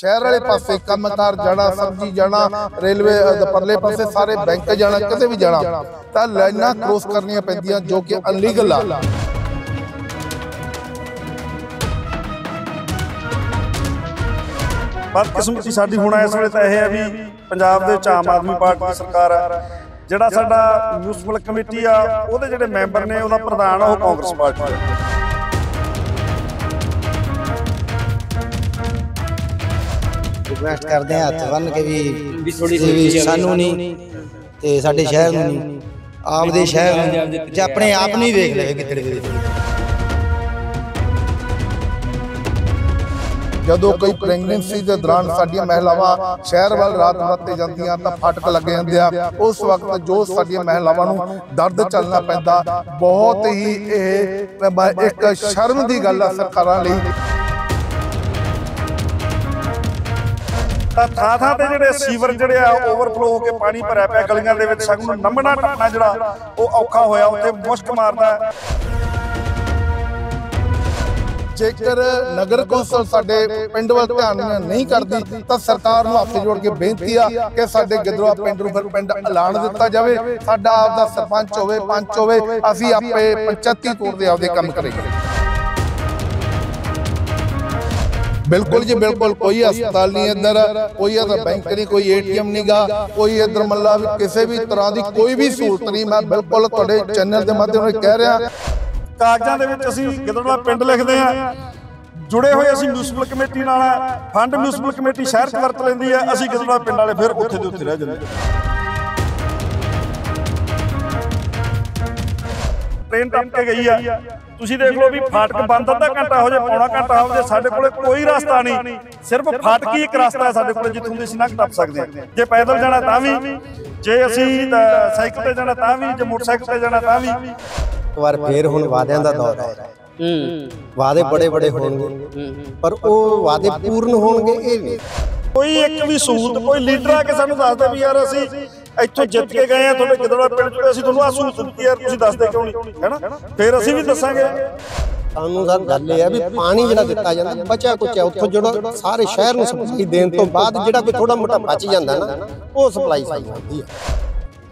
ਸ਼ਹਿਰ ਵਾਲੇ ਪਾਸੇ ਕੰਮਕਾਰ ਜਾਣਾ ਸਬਜ਼ੀ ਜਾਣਾ ਰੇਲਵੇ ਪਰਲੇ ਪਾਸੇ ਸਾਰੇ ਬੈਂਕ ਜਾਣਾ ਕਿਤੇ ਵੀ ਜਾਣਾ। ਤਾਂ ਲਾਈਨਾਂ ਕ੍ਰੋਸ ਕਰਨੀਆਂ ਪੈਂਦੀਆਂ ਜੋ ਕਿ ਅਨਲੀਗਲ ਆ। ਬਦਕਿਸਮਤੀ ਸਾਡੀ ਹੁਣ ਇਸ ਵੇਲੇ ਤਾਂ ਇਹ ਹੈ ਵੀ ਪੰਜਾਬ ਦੇ ਵਿੱਚ ਆਮ ਆਦਮੀ ਪਾਰਟੀ ਦੀ ਸਰਕਾਰ ਹੈ। ਜਿਹੜਾ ਸਾਡਾ ਮਿਊਨਿਸਪਲ ਕਮੇਟੀ ਆ ਉਹਦੇ ਜਿਹੜੇ ਮੈਂਬਰ ਨੇ ਉਹਦਾ ਪ੍ਰਧਾਨ ਆ ਉਹ ਕਾਂਗਰਸ ਪਾਰਟੀ ਦਾ। ਰਿਕਵੈਸਟ ਕਰਦੇ ਆ ਹੱਥ ਬੰਨ ਕੇ ਵੀ ਵੀ ਸਾਨੂੰ ਨਹੀਂ ਤੇ ਸਾਡੇ ਸ਼ਹਿਰ ਨੂੰ ਨਹੀਂ। ਆਪਦੇ ਸ਼ਹਿਰ ਨੂੰ। ਜੇ ਆਪਣੇ ਆਪ ਨੂੰ ਹੀ ਵੇਖ ਲਵੇ ਕਿਤੇ ਦੇ ਵਿੱਚ ਜਦੋਂ ਕੋਈ ਪ੍ਰੈਗਨੈਂਸੀ ਦੇ ਦੌਰਾਨ ਸਾਡੀਆਂ ਮਹਿਲਾਵਾਂ ਸ਼ਹਿਰ ਵੱਲ ਰਾਤ ਰਾਤੇ ਜਾਂਦੀਆਂ ਤਾਂ ਫਟਕ ਲੱਗ ਜਾਂਦੇ ਆ। ਉਸ ਵਕਤ ਜੋ ਸਾਡੀਆਂ ਮਹਿਲਾਵਾਂ ਨੂੰ ਦਰਦ ਚੱਲਣਾ ਪੈਂਦਾ ਬਹੁਤ ਹੀ ਇਹ ਇੱਕ ਸ਼ਰਮ ਦੀ ਗੱਲ ਆ ਸਰਕਾਰਾਂ ਲਈ। ਤਾਂ ਥਾਂ ਥਾਂ ਤੇ ਜਿਹੜੇ ਸੀਵਰ ਜਿਹੜੇ ਆ ਓਵਰਫਲੋ ਹੋ ਕੇ ਪਾਣੀ ਭਰਿਆ ਪਿਆ ਗਲੀਆਂ ਦੇ ਵਿੱਚ, ਸਗੋਂ ਨੰਮਣਾ ਟੱਪਣਾ ਜਿਹੜਾ, ਉਹ ਔਖਾ ਹੋਇਆ, ਉੱਥੇ ਮੁਸ਼ਕ ਮਾਰਦਾ। ਜੇਕਰ ਨਗਰ ਕੌਂਸਲ ਸਾਡੇ ਪਿੰਡ ਵੱਲ ਧਿਆਨ ਨਹੀਂ ਕਰਦੀ, ਤਾਂ ਸਰਕਾਰ ਨੂੰ ਹੱਥ ਜੋੜ ਕੇ ਬੇਨਤੀ ਆ ਕਿ ਸਾਡੇ ਗਿੱਦੜਵਾ ਪਿੰਡ ਨੂੰ ਫਿਰ ਪਿੰਡ ਐਲਾਨ ਦਿੱਤਾ ਜਾਵੇ। ਸਾਡਾ ਆਪਦਾ ਸਰਪੰਚ ਹੋਵੇ, ਪੰਚ ਹੋਵੇ, ਅਸੀਂ ਆਪੇ ਪੰਚਾਇਤੀ ਤੌਰ ਤੇ ਆਪਦੇ ਕੰਮ ਕਰੀਏ ਬਿਲਕੁਲ ਜੀ ਬਿਲਕੁਲ ਕੋਈ ਹਸਪਤਾਲ ਨਹੀਂ ਇੱਧਰ ਕੋਈ ਇੱਧਰ ਬੈਂਕ ਨਹੀਂ ਕੋਈ ਏਟੀਐਮ ਨਹੀਂਗਾ ਕੋਈ ਇੱਧਰ ਮੱਲਾ ਵੀ ਕਿਸੇ ਵੀ ਤਰ੍ਹਾਂ ਦੀ ਕੋਈ ਵੀ ਸਹੂਲਤ ਨਹੀਂ। ਮੈਂ ਬਿਲਕੁਲ ਤੁਹਾਡੇ ਚੈਨਲ ਦੇ ਮਾਧਿਅਮ ਨਾਲ ਕਹਿ ਰਿਹਾ। ਕਾਗਜ਼ਾਂ ਦੇ ਵਿੱਚ ਅਸੀਂ ਗਿੱਦੜਵਾ ਪਿੰਡ ਲਿਖਦੇ ਆ ਜੁੜੇ ਹੋਏ ਅਸੀਂ ਮਿਊਨਿਸਪਲ ਕਮੇਟੀ ਨਾਲ ਆ ਫੰਡ ਮਿਊਨਿਸਪਲ ਕਮੇਟੀ ਸ਼ਹਿਰ 'ਚ ਵਰਤ ਲੈਂਦੀ ਆ ਅਸੀਂ ਗਿੱਦੜਵਾ ਪਿੰਡ ਵਾਲੇ ਫਿਰ ਉੱਥੇ ਦੇ ਉੱਥੇ ਰਹਿ ਜਾਂਦੇ ਟ੍ਰੇਨ ਟੱਪ ਕੇ ਗਈ ਆ। ਤੁਸੀਂ ਦੇਖ ਲਓ ਵੀ ਫਾਟਕ ਬੰਦ ਅੱਧਾ ਘੰਟਾ ਹੋ ਜੇ ਪੌਣਾ ਘੰਟਾ ਹੋ ਜੇ ਸਾਡੇ ਕੋਲੇ ਕੋਈ ਰਸਤਾ ਨਹੀਂ। ਸਿਰਫ ਫਾਟਕ ਹੀ ਇੱਕ ਰਸਤਾ ਹੈ ਸਾਡੇ ਕੋਲੇ ਜਿੱਥੋਂ ਦੀ ਅਸੀਂ ਟੱਪ ਸਕਦੇ ਹਾਂ ਜੇ ਪੈਦਲ ਜਾਣਾ ਤਾਂ ਵੀ ਜੇ ਅਸੀਂ ਸਾਈਕਲ ਤੇ ਜਾਣਾ ਤਾਂ ਵੀ ਜੇ ਮੋਟਰਸਾਈਕਲ ਤੇ ਜਾਣਾ ਤਾਂ ਵੀ। ਇੱਕ ਵਾਰ ਫੇਰ ਹੁਣ ਵਾਅਦਿਆਂ ਦਾ ਦੌਰ ਹੈ। ਵਾਅਦੇ ਬੜੇ ਬੜੇ ਹੋਣਗੇ। ਪਰ ਉਹ ਵਾਅਦੇ ਪੂਰਨ ਹੋਣਗੇ ਇਹ ਨਹੀਂ ਕੋਈ ਇੱਕ ਵੀ ਸਹੂਲਤ ਕੋਈ ਲੀਡਰ ਆ ਕੇ ਸਾਨੂੰ ਦੱਸਦਾ ਵੀ ਯਾਰ ਅਸੀਂ ਇੱਥੋਂ ਜਿੱਤ ਕੇ ਗਏ ਆ ਤੁਹਾਡੇ ਗਿੱਦੜਵਾ ਪਿੰਡ ਚੋਂ ਅਸੀਂ ਤੁਹਾਨੂੰ ਆ ਸਹੂਲਤ ਦਿੱਤੀ ਯਾਰ ਤੁਸੀਂ ਦੱਸਦੇ ਕਿਉਂ ਨਹੀਂ? ਹੈਨਾ ਫਿਰ ਅਸੀਂ ਵੀ ਦੱਸਾਂਗੇ। ਸਾਨੂੰ ਸਰ ਗੱਲ ਇਹ ਹੈ ਵੀ ਪਾਣੀ ਜਿਹੜਾ ਦਿੱਤਾ ਜਾਂਦਾ ਬਚਾ ਕੁਚਾ ਉੱਥੋਂ ਜਿਹੜਾ ਸਾਰੇ ਸ਼ਹਿਰ ਨੂੰ ਸਪਲਾਈ ਦੇਣ ਤੋਂ ਬਾਅਦ ਜਿਹੜਾ ਕੋਈ ਥੋੜਾ ਮੋਟਾ ਬਚ ਜਾਂਦਾ ਨਾ ਉਹ ਸਪਲਾਈ ਸਾਈ ਹੁੰਦੀ ਹੈ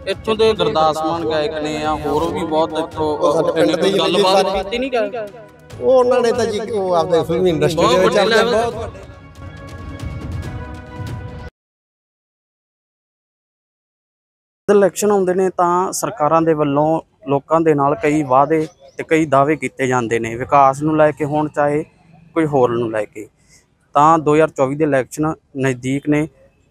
ਇੱਥੋਂ ਦੇ ਗੁਰਦਾਸ ਮਾਨ ਗਾਇਕ ਨੇ ਆ ਹੋਰ ਵੀ ਬਹੁਤ ਇੱਥੋਂ ਸਾਡੇ ਪਿੰਡ ਦੇ ਹੀ ਨੇ ਗੱਲਬਾਤ। ਕੀਤੀ ਨਹੀਂ ਗਏ ਉਹ ਉਹਨਾਂ ਨੇ ਤਾਂ ਜੀ ਉਹ ਆਪਦੇ ਫਿਲਮੀ ਇੰਡਸਟਰੀ ਦੇ ਵਿੱਚ ਬਹੁਤ ਇਲੈਕਸ਼ਨ ਹੁੰਦੇ ਨੇ ਤਾਂ ਸਰਕਾਰਾਂ ਦੇ ਵੱਲੋਂ ਲੋਕਾਂ ਦੇ ਨਾਲ ਕਈ ਵਾਅਦੇ ਤੇ ਕਈ ਦਾਅਵੇ ਕੀਤੇ ਜਾਂਦੇ ਨੇ, ਵਿਕਾਸ ਨੂੰ ਲੈ ਕੇ ਹੋਣ ਚਾਹੇ ਕੋਈ ਹੋਰ ਨੂੰ ਲੈ ਕੇ। ਤਾਂ 2024 ਦੇ ਇਲੈਕਸ਼ਨ ਨਜ਼ਦੀਕ ਨੇ,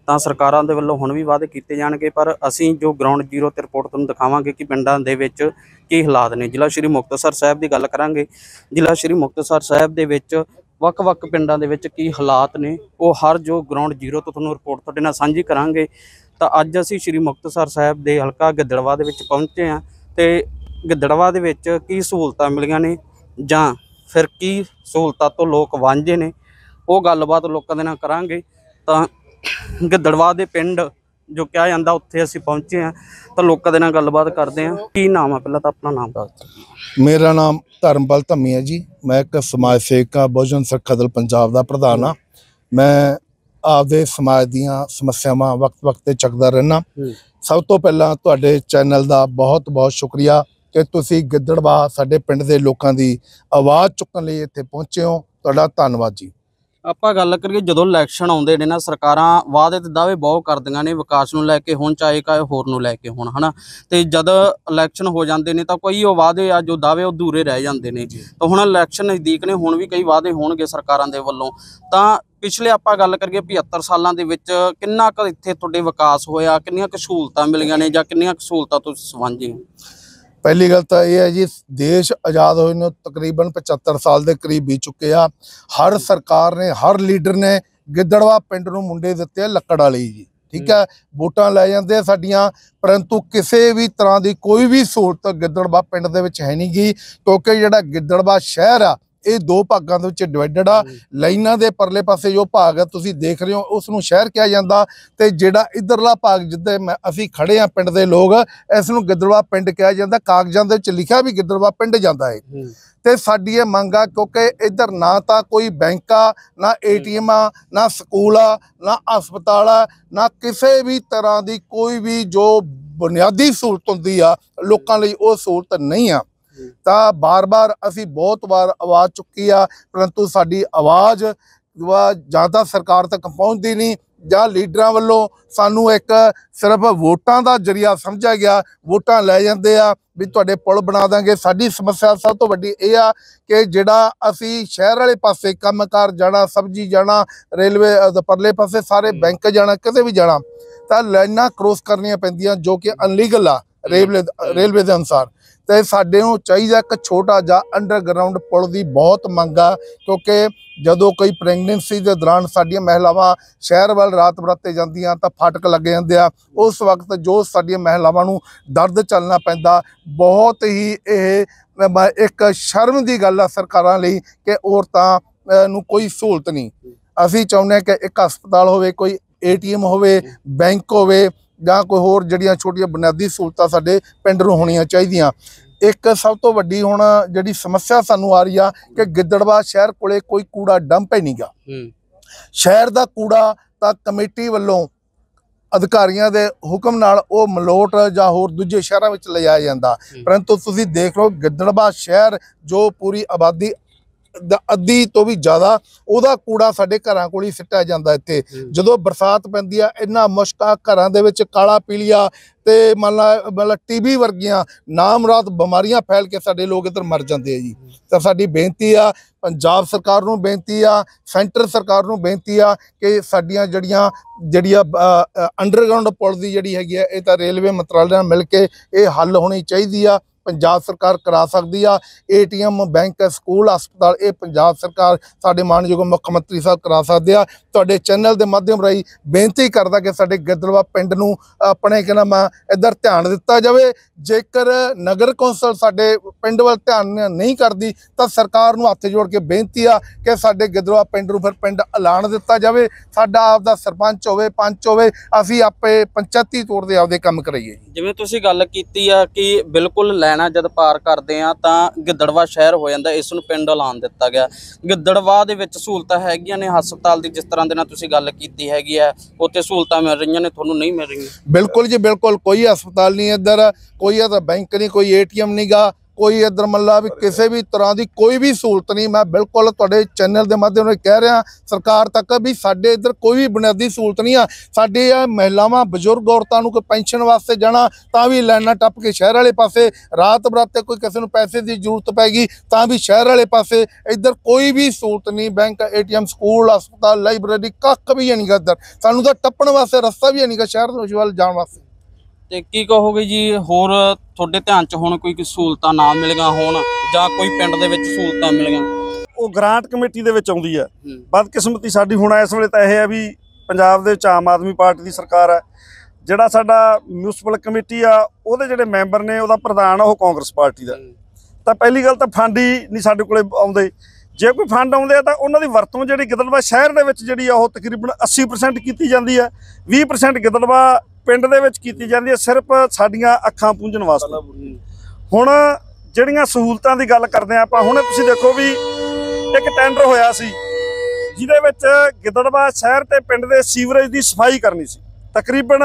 ਤਾਂ ਸਰਕਾਰਾਂ ਦੇ ਵੱਲੋਂ ਹੁਣ ਵੀ ਵਾਅਦੇ ਕੀਤੇ ਜਾਣਗੇ, ਪਰ ਅਸੀਂ ਜੋ ਗਰਾਊਂਡ ਜ਼ੀਰੋ ਤੇ ਰਿਪੋਰਟ ਤੁਹਾਨੂੰ ਦਿਖਾਵਾਂਗੇ ਕਿ ਪਿੰਡਾਂ ਦੇ ਵਿੱਚ ਕੀ ਹਾਲਾਤ ਨੇ। ਜ਼ਿਲ੍ਹਾ ਸ਼੍ਰੀ ਮੁਕਤਸਰ ਸਾਹਿਬ ਦੀ ਗੱਲ ਕਰਾਂਗੇ। ਜ਼ਿਲ੍ਹਾ ਸ਼੍ਰੀ ਮੁਕਤਸਰ ਸਾਹਿਬ ਦੇ ਵਿੱਚ ਵੱਖ-ਵੱਖ ਪਿੰਡਾਂ ਦੇ ਵਿੱਚ ਕੀ ਹਾਲਾਤ ਨੇ, ਉਹ ਹਰ ਜੋ ਗਰਾਊਂਡ ਜ਼ੀਰੋ ਤੋਂ ਤੁਹਾਨੂੰ ਰਿਪੋਰਟ ਤੁਹਾਡੇ ਨਾਲ ਸਾਂਝੀ ਕਰਾਂਗੇ। ਤਾਂ ਅੱਜ ਅਸੀਂ ਸ਼੍ਰੀ ਮੁਕਤਸਰ ਸਾਹਿਬ ਦੇ ਹਲਕਾ ਗਿੱਦੜਵਾ ਦੇ ਵਿੱਚ ਪਹੁੰਚੇ ਹਾਂ ਤੇ ਗਿੱਦੜਵਾ ਦੇ ਵਿੱਚ ਕੀ ਸਹੂਲਤਾਂ ਮਿਲੀਆਂ ਨੇ ਜਾਂ ਫਿਰ ਕੀ ਸਹੂਲਤਾਂ ਤੋਂ ਲੋਕ ਵਾਂਝੇ ਨੇ, ਉਹ ਗੱਲਬਾਤ ਲੋਕਾਂ ਦੇ ਨਾਲ ਕਰਾਂਗੇ। ਤਾਂ ਗਿੱਦੜਵਾ ਦੇ ਪਿੰਡ ਜੋ ਕਿਹਾ ਜਾਂਦਾ ਉੱਥੇ ਅਸੀਂ ਪਹੁੰਚੇ ਹਾਂ, ਤਾਂ ਲੋਕਾਂ ਦੇ ਨਾਲ ਗੱਲਬਾਤ ਕਰਦੇ ਹਾਂ। ਕੀ ਨਾਮ ਆ ਪਹਿਲਾਂ ਤਾਂ ਆਪਣਾ ਨਾਮ ਦੱਸ ਦਿਓ। ਮੇਰਾ ਨਾਮ ਧਰਮਪਾਲ ਧੰਮੀ ਹੈ ਜੀ। ਮੈਂ ਇੱਕ ਸਮਾਜ ਸੇਵਕਾ, ਬਹੁਜਨ ਸਿੱਖ ਦਲ ਪੰਜਾਬ ਦਾ ਪ੍ਰਧਾਨ ਆ ਮੈਂ ਆਪਦੇ ਸਮਾਜ ਦੀਆਂ ਸਮੱਸਿਆਵਾਂ ਵਕਤ-ਵਕਤ ਤੇ ਚੱਕਦਾ ਰਹਿਣਾ ਸਭ ਤੋਂ ਪਹਿਲਾਂ ਤੁਹਾਡੇ ਚੈਨਲ ਦਾ ਬਹੁਤ-ਬਹੁਤ ਸ਼ੁਕਰੀਆ ਕਿ ਤੁਸੀਂ ਗਿੱਦੜਵਾ ਸਾਡੇ ਪਿੰਡ ਦੇ ਲੋਕਾਂ ਦੀ ਆਵਾਜ਼ ਚੁੱਕਣ ਲਈ ਇੱਥੇ ਪਹੁੰਚੇ ਹੋ। ਤੁਹਾਡਾ ਧੰਨਵਾਦ ਜੀ। ਆਪਾਂ ਗੱਲ ਕਰੀਏ ਜਦੋਂ ਇਲੈਕਸ਼ਨ ਆਉਂਦੇ ਨੇ ਨਾ ਸਰਕਾਰਾਂ ਵਾਅਦੇ ਤੇ ਦਾਅਵੇ ਬਹੁਤ ਕਰਦੀਆਂ ਨੇ ਵਿਕਾਸ ਨੂੰ ਲੈ ਕੇ ਹੋਣ ਚਾਹੇ ਕਾ ਹੋਰ ਨੂੰ ਲੈ ਕੇ ਹੋਣ ਹਨਾ? ਤੇ ਜਦ ਇਲੈਕਸ਼ਨ ਹੋ ਜਾਂਦੇ ਨੇ ਤਾਂ ਕੋਈ ਉਹ ਵਾਅਦੇ ਆ ਜੋ ਦਾਅਵੇ ਉਹ ਅਧੂਰੇ ਰਹਿ ਜਾਂਦੇ ਨੇ। ਤਾਂ ਹੁਣ ਇਲੈਕਸ਼ਨ ਨਜ਼ਦੀਕ ਨੇ ਹੁਣ ਵੀ ਕਈ ਵਾਅਦੇ ਹੋਣਗੇ ਸਰਕਾਰਾਂ ਦੇ ਵੱਲੋਂ। ਤਾਂ ਪਿਛਲੇ ਆਪਾਂ ਗੱਲ ਕਰੀਏ 75 ਸਾਲਾਂ ਦੇ ਵਿੱਚ ਕਿੰਨਾ ਕੁ ਇੱਥੇ ਤੁਹਾਡੇ ਵਿਕਾਸ ਹੋਇਆ ਕਿੰਨੀਆਂ ਕੁ ਸਹੂਲਤਾਂ ਮਿਲੀਆਂ ਨੇ ਜਾਂ ਕਿੰਨੀਆਂ ਕੁ ਸਹੂਲਤਾਂ ਤੁਸੀਂ ਸਵਾਂਝੇ ਹੋ? ਪਹਿਲੀ ਗੱਲ ਤਾਂ ਇਹ ਹੈ ਜੀ ਦੇਸ਼ ਆਜ਼ਾਦ ਹੋਏ ਨੂੰ ਤਕਰੀਬਨ 75 ਸਾਲ ਦੇ ਕਰੀਬ ਬੀਤ ਚੁੱਕੇ ਆ। ਹਰ ਸਰਕਾਰ ਨੇ ਹਰ ਲੀਡਰ ਨੇ ਗਿੱਦੜਵਾ ਪਿੰਡ ਨੂੰ ਮੁੰਡੇ ਦਿੱਤੇ ਆ ਲੱਕੜ ਵਾਲੀ ਜੀ ਠੀਕ ਹੈ? ਵੋਟਾਂ ਲੈ ਜਾਂਦੇ ਆ ਸਾਡੀਆਂ ਪਰੰਤੂ ਕਿਸੇ ਵੀ ਤਰ੍ਹਾਂ ਦੀ ਕੋਈ ਵੀ ਸਹੂਲਤ ਗਿੱਦੜਵਾ ਪਿੰਡ ਦੇ ਵਿੱਚ ਹੈ ਨਹੀਂ ਗੀ ਕਿਉਂਕਿ ਜਿਹੜਾ ਗਿੱਦੜਵਾ ਸ਼ਹਿਰ ਆ ਇਹ ਦੋ ਭਾਗਾਂ ਦੇ ਵਿੱਚ ਡਿਵਾਈਡਡ ਆ। ਲਾਈਨਾਂ ਦੇ ਪਰਲੇ ਪਾਸੇ ਜੋ ਭਾਗ ਆ ਤੁਸੀਂ ਦੇਖ ਰਹੇ ਹੋ ਉਸ ਨੂੰ ਸ਼ਹਿਰ ਕਿਹਾ ਜਾਂਦਾ ਤੇ ਜਿਹੜਾ ਇਧਰਲਾ ਭਾਗ ਜਿੱਦੇ ਮੈਂ ਅਸੀਂ ਖੜੇ ਆ ਪਿੰਡ ਦੇ ਲੋਕ ਇਸ ਨੂੰ ਗਿੱਦੜਵਾ ਪਿੰਡ ਕਿਹਾ ਜਾਂਦਾ। ਕਾਗਜ਼ਾਂ ਦੇ ਵਿੱਚ ਲਿਖਿਆ ਵੀ ਗਿੱਦੜਵਾ ਪਿੰਡ ਜਾਂਦਾ ਹੈ। ਤੇ ਸਾਡੀ ਇਹ ਮੰਗ ਆ ਕਿਉਂਕਿ ਇੱਧਰ ਨਾ ਤਾਂ ਕੋਈ ਬੈਂਕ ਆ ਨਾ ਏਟੀਐਮ ਆ ਨਾ ਸਕੂਲ ਆ ਨਾ ਹਸਪਤਾਲ ਆ ਨਾ ਕਿਸੇ ਵੀ ਤਰ੍ਹਾਂ ਦੀ ਕੋਈ ਵੀ ਜੋ ਬੁਨਿਆਦੀ ਸਹੂਲਤ ਹੁੰਦੀ ਆ ਲੋਕਾਂ ਲਈ ਉਹ ਸਹੂਲਤ ਨਹੀਂ ਆ। ਤਾਂ ਬਾਰ-ਬਾਰ ਅਸੀਂ ਬਹੁਤ ਵਾਰ ਆਵਾਜ਼ ਚੁੱਕੀ ਆ ਪਰੰਤੂ ਸਾਡੀ ਆਵਾਜ਼ ਜਾਂ ਤਾਂ ਸਰਕਾਰ ਤੱਕ ਪਹੁੰਚਦੀ ਨਹੀਂ ਜਾਂ ਲੀਡਰਾਂ ਵੱਲੋਂ ਸਾਨੂੰ ਇੱਕ ਸਿਰਫ ਵੋਟਾਂ ਦਾ ਜਰੀਆ ਸਮਝਿਆ ਗਿਆ ਵੋਟਾਂ ਲੈ ਜਾਂਦੇ ਆ ਵੀ ਤੁਹਾਡੇ ਪੁਲ ਬਣਾ ਦਾਂਗੇ। ਸਾਡੀ ਸਮੱਸਿਆ ਸਭ ਤੋਂ ਵੱਡੀ ਇਹ ਆ ਕਿ ਜਿਹੜਾ ਅਸੀਂ ਸ਼ਹਿਰ ਵਾਲੇ ਪਾਸੇ ਕੰਮਕਾਰ ਜਾਣਾ ਸਬਜ਼ੀ ਜਾਣਾ ਰੇਲਵੇ ਪਰਲੇ ਪਾਸੇ ਸਾਰੇ ਬੈਂਕ ਜਾਣਾ ਕਿਤੇ ਵੀ ਜਾਣਾ ਤਾਂ ਲਾਈਨਾਂ ਕ੍ਰੋਸ ਕਰਨੀਆਂ ਪੈਂਦੀਆਂ ਜੋ ਕਿ ਅਨਲੀਗਲ ਆ ਰੇਲਵੇ ਰੇਲਵੇ ਦੇ ਅਨੁਸਾਰ। ਤੇ ਸਾਡੇ ਨੂੰ ਚਾਹੀਦਾ ਇੱਕ ਛੋਟਾ ਜਿਹਾ ਅੰਡਰਗਰਾਉਂਡ ਪੁਲ ਦੀ ਬਹੁਤ ਮੰਗ ਆ, ਕਿਉਂਕਿ ਜਦੋਂ ਕੋਈ ਪ੍ਰੈਗਨੈਂਸੀ ਦੇ ਦੌਰਾਨ ਸਾਡੀਆਂ ਮਹਿਲਾਵਾਂ ਸ਼ਹਿਰ ਵੱਲ ਰਾਤ ਬਰਾਤੇ ਜਾਂਦੀਆਂ ਤਾਂ ਫਾਟਕ ਲੱਗ ਜਾਂਦੇ ਆ, ਉਸ ਵਕਤ ਜੋ ਸਾਡੀਆਂ ਮਹਿਲਾਵਾਂ ਨੂੰ ਦਰਦ ਚੱਲਣਾ ਪੈਂਦਾ, ਬਹੁਤ ਹੀ ਇਹ ਇੱਕ ਸ਼ਰਮ ਦੀ ਗੱਲ ਆ ਸਰਕਾਰਾਂ ਲਈ ਕਿ ਔਰਤਾਂ ਨੂੰ ਕੋਈ ਸਹੂਲਤ ਨਹੀਂ। ਅਸੀਂ ਚਾਹੁੰਦੇ ਹਾਂ ਕਿ ਇੱਕ ਹਸਪਤਾਲ ਹੋਵੇ, ਕੋਈ ਏਟੀਐਮ ਹੋਵੇ, ਬੈਂਕ ਹੋਵੇ ਜਾਂ ਕੋਈ ਹੋਰ ਜਿਹੜੀਆਂ ਛੋਟੀਆਂ ਬੁਨਿਆਦੀ ਸਹੂਲਤਾਂ ਸਾਡੇ ਪਿੰਡ ਨੂੰ ਹੋਣੀਆਂ ਚਾਹੀਦੀਆਂ। ਇੱਕ ਸਭ ਤੋਂ ਵੱਡੀ ਹੁਣ ਜਿਹੜੀ ਸਮੱਸਿਆ ਸਾਨੂੰ ਆ ਰਹੀ ਆ ਕਿ ਗਿੱਦੜਵਾ ਸ਼ਹਿਰ ਕੋਲੇ ਕੋਈ ਕੂੜਾ ਡੰਪ ਹੈ ਨਹੀਂਗਾ। ਸ਼ਹਿਰ ਦਾ ਕੂੜਾ ਤਾਂ ਕਮੇਟੀ ਵੱਲੋਂ ਅਧਿਕਾਰੀਆਂ ਦੇ ਹੁਕਮ ਨਾਲ ਉਹ ਮਲੋਟ ਜਾਂ ਹੋਰ ਦੂਜੇ ਸ਼ਹਿਰਾਂ ਵਿੱਚ ਲਿਜਾਇਆ ਜਾਂਦਾ। ਪਰੰਤੂ ਤੁਸੀਂ ਦੇਖ ਲਓ ਗਿੱਦੜਬਾ ਸ਼ਹਿਰ ਜੋ ਪੂਰੀ ਆਬਾਦੀ ਅੱਧੀ ਤੋਂ ਵੀ ਜ਼ਿਆਦਾ ਉਹਦਾ ਕੂੜਾ ਸਾਡੇ ਘਰਾਂ ਕੋਲ ਹੀ ਸਿੱਟਿਆ ਜਾਂਦਾ ਇੱਥੇ। ਜਦੋਂ ਬਰਸਾਤ ਪੈਂਦੀ ਆ ਇੰਨਾ ਮੁਸ਼ਕਾ ਘਰਾਂ ਦੇ ਵਿੱਚ ਕਾਲਾ ਪੀਲੀਆ ਤੇ ਮੰਨ ਲਾ ਮਤਲਬ ਟੀਬੀ ਵਰਗੀਆਂ ਨਾਮਰਾਦ ਬਿਮਾਰੀਆਂ ਫੈਲ ਕੇ ਸਾਡੇ ਲੋਕ ਇੱਧਰ ਮਰ ਜਾਂਦੇ ਆ ਜੀ। ਤਾਂ ਸਾਡੀ ਬੇਨਤੀ ਆ ਪੰਜਾਬ ਸਰਕਾਰ ਨੂੰ ਬੇਨਤੀ ਆ ਸੈਂਟਰ ਸਰਕਾਰ ਨੂੰ ਬੇਨਤੀ ਆ ਕਿ ਸਾਡੀਆਂ ਜਿਹੜੀਆਂ ਜਿਹੜੀਆਂ ਅੰਡਰਗਰਾਉਂਡ ਪੁਲ ਦੀ ਜਿਹੜੀ ਹੈਗੀ ਆ ਇਹ ਤਾਂ ਰੇਲਵੇ ਮੰਤਰਾਲੇ ਨਾਲ ਮਿਲ ਕੇ ਇਹ ਹੱਲ ਹੋਣੀ ਚਾਹੀਦੀ ਆ। ਪੰਜਾਬ ਸਰਕਾਰ ਕਰਾ ਸਕਦੀ ਆ। ਏਟੀਐਮ, ਬੈਂਕ, ਸਕੂਲ, ਹਸਪਤਾਲ, ਇਹ ਪੰਜਾਬ ਸਰਕਾਰ ਸਾਡੇ ਮਾਨਯੋਗ ਮੁੱਖ ਮੰਤਰੀ ਸਾਹਿਬ ਕਰਾ ਸਕਦੇ ਆ। ਤੁਹਾਡੇ ਚੈਨਲ ਦੇ ਮਾਧਿਅਮ ਰਾਹੀਂ ਬੇਨਤੀ ਕਰਦਾ ਕਿ ਸਾਡੇ ਗਿੱਦੜਵਾ ਪਿੰਡ ਨੂੰ ਆਪਣੇ ਕਿ ਨਾਮ ਇੱਧਰ ਧਿਆਨ ਦਿੱਤਾ ਜਾਵੇ। ਜੇਕਰ ਨਗਰ ਕੌਂਸਲ ਸਾਡੇ ਪਿੰਡ ਵੱਲ ਧਿਆਨ ਨਹੀਂ ਕਰਦੀ, ਤਾਂ ਸਰਕਾਰ ਨੂੰ ਹੱਥ ਜੋੜ ਕੇ ਬੇਨਤੀ ਆ ਕਿ ਸਾਡੇ ਗਿੱਦੜਵਾ ਪਿੰਡ ਨੂੰ ਫਿਰ ਪਿੰਡ ਐਲਾਨ ਦਿੱਤਾ ਜਾਵੇ। ਸਾਡਾ ਆਪਦਾ ਸਰਪੰਚ ਹੋਵੇ, ਪੰਚ ਹੋਵੇ, ਅਸੀਂ ਆਪੇ ਪੰਚਾਇਤੀ ਤੌਰ ਤੇ ਆਪਦੇ ਕੰਮ ਕਰਾਈਏ ਜਿਵੇਂ ਤੁਸੀਂ ਗੱਲ ਕੀਤੀ ਆ ਕਿ ਬਿਲਕੁਲ ਲੈਣਾ ਜਦ ਪਾਰ ਕਰਦੇ ਆ ਤਾਂ ਗਿੱਦੜਵਾ ਸ਼ਹਿਰ ਹੋ ਜਾਂਦਾ, ਇਸ ਨੂੰ ਪਿੰਡ ਐਲਾਨ ਦਿੱਤਾ ਗਿਆ। ਗਿੱਦੜਵਾ ਦੇ ਵਿੱਚ ਸਹੂਲਤਾਂ ਹੈਗੀਆਂ ਨੇ, ਹਸਪਤਾਲ ਦੀ ਜਿਸ ਤਰ੍ਹਾਂ ਦੇ ਨਾਲ ਤੁਸੀਂ ਗੱਲ ਕੀਤੀ ਹੈਗੀ ਆ, ਉੱਥੇ ਸਹੂਲਤਾਂ ਮਿਲ ਰਹੀਆਂ ਨੇ, ਤੁਹਾਨੂੰ ਨਹੀਂ ਮਿਲ ਰਹੀਆਂ? ਬਿਲਕੁਲ ਜੀ, ਬਿਲਕੁਲ, ਕੋਈ ਹਸਪਤਾਲ ਨਹੀਂ ਇੱਧਰ, ਕੋਈ ਇਹਦਾ ਬੈਂਕ ਨਹੀਂ, ਕੋਈ ਏਟੀਐਮ ਨਹੀਂਗਾ ਕੋਈ ਇੱਧਰ ਮੱਲਾ ਵੀ ਕਿਸੇ ਵੀ ਤਰ੍ਹਾਂ ਦੀ ਕੋਈ ਵੀ ਸਹੂਲਤ ਨਹੀਂ। ਮੈਂ ਬਿਲਕੁਲ ਤੁਹਾਡੇ ਚੈਨਲ ਦੇ ਮਾਧਿਅਮ ਨਾਲ ਕਹਿ ਰਿਹਾ ਸਰਕਾਰ ਤੱਕ ਵੀ ਸਾਡੇ ਇੱਧਰ ਕੋਈ ਵੀ ਬੁਨਿਆਦੀ ਸਹੂਲਤ ਨਹੀਂ ਆ। ਸਾਡੇ ਆ ਮਹਿਲਾਵਾਂ ਬਜ਼ੁਰਗ ਔਰਤਾਂ ਨੂੰ ਕੋਈ ਪੈਨਸ਼ਨ ਵਾਸਤੇ ਜਾਣਾ ਤਾਂ ਵੀ ਲਾਈਨਾਂ ਟੱਪ ਕੇ ਸ਼ਹਿਰ ਵਾਲੇ ਪਾਸੇ ਰਾਤ ਬਰਾਤੇ ਕੋਈ ਕਿਸੇ ਨੂੰ ਪੈਸੇ ਦੀ ਜ਼ਰੂਰਤ ਪੈਗੀ ਤਾਂ ਵੀ ਸ਼ਹਿਰ ਵਾਲੇ ਪਾਸੇ ਇੱਧਰ ਕੋਈ ਵੀ ਸਹੂਲਤ ਨਹੀਂ। ਬੈਂਕ ਏਟੀਐਮ ਸਕੂਲ ਹਸਪਤਾਲ ਲਾਇਬ੍ਰੇਰੀ ਕੱਖ ਵੀ ਨਹੀਂ ਗਾ ਇੱਧਰ। ਸਾਨੂੰ ਤਾਂ ਟੱਪਣ ਵਾਸਤੇ ਰਸਤਾ ਵੀ ਨਹੀਂ ਗਾ ਸ਼ਹਿਰ ਤੋਂ ਵੱਲ ਜਾਣ ਵਾਸਤੇ। ਤੇ ਕੀ ਕਹੋਗੇ ਜੀ ਹੋਰ ਤੁਹਾਡੇ ਧਿਆਨ 'ਚ ਹੁਣ ਕੋਈ ਸਹੂਲਤਾਂ ਨਾ ਮਿਲੀਆਂ ਹੋਣ ਜਾਂ ਕੋਈ ਪਿੰਡ ਦੇ ਵਿੱਚ ਸਹੂਲਤਾਂ ਮਿਲੀਆਂ? ਉਹ ਗ੍ਰਾਂਟ ਕਮੇਟੀ ਦੇ ਵਿੱਚ ਆਉਂਦੀ ਆ ਬਦਕਿਸਮਤੀ ਸਾਡੀ ਹੁਣ ਇਸ ਵੇਲੇ ਤਾਂ ਇਹ ਹੈ ਵੀ ਪੰਜਾਬ ਦੇ ਵਿੱਚ ਆਮ ਆਦਮੀ ਪਾਰਟੀ ਦੀ ਸਰਕਾਰ ਹੈ। ਜਿਹੜਾ ਸਾਡਾ ਮਿਊਨਿਸਪਲ ਕਮੇਟੀ ਆ ਉਹਦੇ ਜਿਹੜੇ ਮੈਂਬਰ ਨੇ ਉਹਦਾ ਪ੍ਰਧਾਨ ਉਹ ਕਾਂਗਰਸ ਪਾਰਟੀ ਦਾ। ਤਾਂ ਪਹਿਲੀ ਗੱਲ ਤਾਂ ਫੰਡ ਹੀ ਨਹੀਂ ਸਾਡੇ ਕੋਲੇ ਆਉਂਦੇ। ਜੇ ਕੋਈ ਫੰਡ ਆਉਂਦੇ ਆ ਤਾਂ ਉਹਨਾਂ ਦੀ ਵਰਤੋਂ ਜਿਹੜੀ ਗਿੱਦੜਵਾ ਸ਼ਹਿਰ ਦੇ ਵਿੱਚ ਜਿਹੜੀ ਆ ਉਹ ਤਕਰੀਬਨ 80% ਕੀਤੀ ਜਾਂਦੀ ਹੈ। 20% ਗਿੱਦੜਵਾ ਪਿੰਡ ਦੇ ਵਿੱਚ ਕੀਤੀ ਜਾਂਦੀ ਹੈ ਸਿਰਫ ਸਾਡੀਆਂ ਅੱਖਾਂ ਪੂੰਝਣ ਵਾਸਤੇ। ਹੁਣ ਜਿਹੜੀਆਂ ਸਹੂਲਤਾਂ ਦੀ ਗੱਲ ਕਰਦੇ ਆ ਆਪਾਂ ਹੁਣੇ ਤੁਸੀਂ ਦੇਖੋ ਵੀ ਇੱਕ ਟੈਂਡਰ ਹੋਇਆ ਸੀ ਜਿਹਦੇ ਵਿੱਚ ਗਿੱਦੜਵਾ ਸ਼ਹਿਰ ਤੇ ਪਿੰਡ ਦੇ ਸੀਵਰੇਜ ਦੀ ਸਫ਼ਾਈ ਕਰਨੀ ਸੀ। ਤਕਰੀਬਨ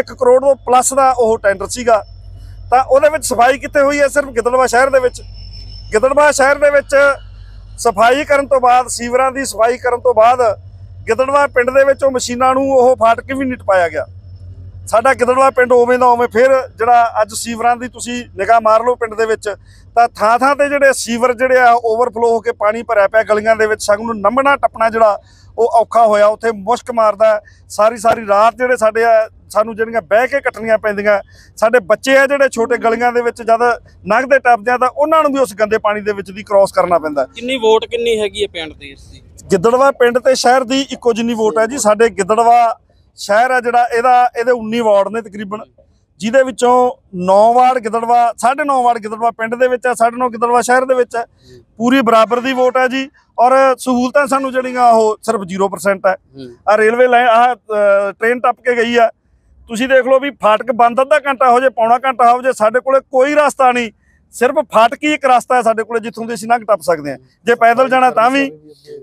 1 ਕਰੋੜ ਤੋਂ ਪਲੱਸ ਦਾ ਉਹ ਟੈਂਡਰ ਸੀਗਾ। ਤਾਂ ਉਹਦੇ ਵਿੱਚ ਸਫ਼ਾਈ ਕਿੱਥੇ ਹੋਈ ਹੈ? ਸਿਰਫ ਗਿੱਦੜਵਾ ਸ਼ਹਿਰ ਦੇ ਵਿੱਚ। ਗਿੱਦੜਵਾ ਸ਼ਹਿਰ ਦੇ ਵਿੱਚ ਸਫ਼ਾਈ ਕਰਨ ਤੋਂ ਬਾਅਦ ਸੀਵਰਾਂ ਦੀ ਸਫ਼ਾਈ ਕਰਨ ਤੋਂ ਬਾਅਦ ਗਿੱਦੜਵਾ ਪਿੰਡ ਦੇ ਵਿੱਚ ਉਹ ਮਸ਼ੀਨਾਂ ਨੂੰ ਉਹ ਫਾਟਕ ਵੀ ਨਹੀਂ ਟਪਾਇਆ ਗਿਆ। ਸਾਡਾ ਗਿੱਦੜਵਾ ਪਿੰਡ ਉਵੇਂ ਦਾ ਉਵੇਂ ਫਿਰ ਜਿਹੜਾ ਅੱਜ ਸੀਵਰਾਂ ਦੀ ਤੁਸੀਂ ਨਿਗਾਹ ਮਾਰ ਲਓ ਪਿੰਡ ਦੇ ਵਿੱਚ ਤਾਂ ਥਾਂ ਥਾਂ ਤੇ ਜਿਹੜੇ ਸੀਵਰ ਜਿਹੜੇ ਆ ਓਵਰਫਲੋ ਹੋ ਕੇ ਪਾਣੀ ਭਰਿਆ ਪਿਆ ਗਲੀਆਂ ਦੇ ਵਿੱਚ ਸਗੋਂ ਨੂੰ ਨੰਮਣਾ ਟੱਪਣਾ ਜਿਹੜਾ ਉਹ ਔਖਾ ਹੋਇਆ ਉੱਥੇ ਮੁਸ਼ਕ ਮਾਰਦਾ। ਸਾਰੀ ਸਾਰੀ ਰਾਤ ਜਿਹੜੇ ਸਾਡੇ ਆ ਸਾਨੂੰ ਜਿਹੜੀਆਂ ਬਹਿ ਕੇ ਕੱਟਣੀਆਂ ਪੈਂਦੀਆਂ ਸਾਡੇ ਬੱਚੇ ਆ ਜਿਹੜੇ ਛੋਟੇ ਗਲੀਆਂ ਦੇ ਵਿੱਚ ਜਦ ਲੰਘਦੇ ਟੱਪਦੇ ਆ ਤਾਂ ਉਹਨਾਂ ਨੂੰ ਵੀ ਉਸ ਗੰਦੇ ਪਾਣੀ ਦੇ ਵਿੱਚ ਦੀ ਕ੍ਰਾਸ ਕਰਨਾ ਪੈਂਦਾ ਕਿੰਨੀ ਵੋਟ ਕਿੰਨੀ ਹੈਗੀ ਹੈ ਪਿੰਡ ਦੀ ਇਸ ਦੀ ਗਿੱਦੜਵਾ ਪਿੰਡ ਤੇ ਸ਼ਹਿਰ ਦੀ ਇੱਕੋ ਜਿੰਨੀ ਵੋਟ ਹੈ ਜੀ ਸਾਡੇ ਗਿੱਦੜਵਾ ਸ਼ਹਿਰ ਆ ਜਿਹੜਾ ਇਹਦਾ ਇਹਦੇ 19 ਵਾਰਡ ਨੇ ਤਕਰੀਬਨ ਜਿਹਦੇ ਵਿੱਚੋਂ 9 ਵਾਰਡ ਗਿੱਦੜਵਾ 9.5 ਵਾਰਡ ਗਿੱਦੜਵਾ ਪਿੰਡ ਦੇ ਵਿੱਚ ਹੈ 9.5 ਗਿੱਦੜਵਾ ਸ਼ਹਿਰ ਦੇ ਵਿੱਚ ਹੈ। ਪੂਰੀ ਬਰਾਬਰ ਦੀ ਵੋਟ ਹੈ ਜੀ। ਔਰ ਸਹੂਲਤਾਂ ਸਾਨੂੰ ਜਿਹੜੀਆਂ ਉਹ ਸਿਰਫ 0% ਹੈ। ਆ ਰੇਲਵੇ ਲਾਈਨ ਆ ਟ੍ਰੇਨ ਟੱਪ ਕੇ ਗਈ ਆ। ਤੁਸੀਂ ਦੇਖ ਲਓ ਵੀ ਫਾਟਕ ਬੰਦ ਅੱਧਾ ਘੰਟਾ ਹੋ ਜੇ ਪੌਣਾ ਘੰਟਾ ਹੋ ਜੇ ਸਾਡੇ ਕੋਲੇ ਕੋਈ ਰਸਤਾ ਨਹੀਂ। ਸਿਰਫ ਫਾਟਕ ਹੀ ਇੱਕ ਰਸਤਾ ਹੈ ਸਾਡੇ ਕੋਲੇ ਜਿੱਥੋਂ ਦੀ ਅਸੀਂ ਲੰਘ ਟੱਪ ਸਕਦੇ ਹਾਂ। ਜੇ ਪੈਦਲ ਜਾਣਾ ਤਾਂ ਵੀ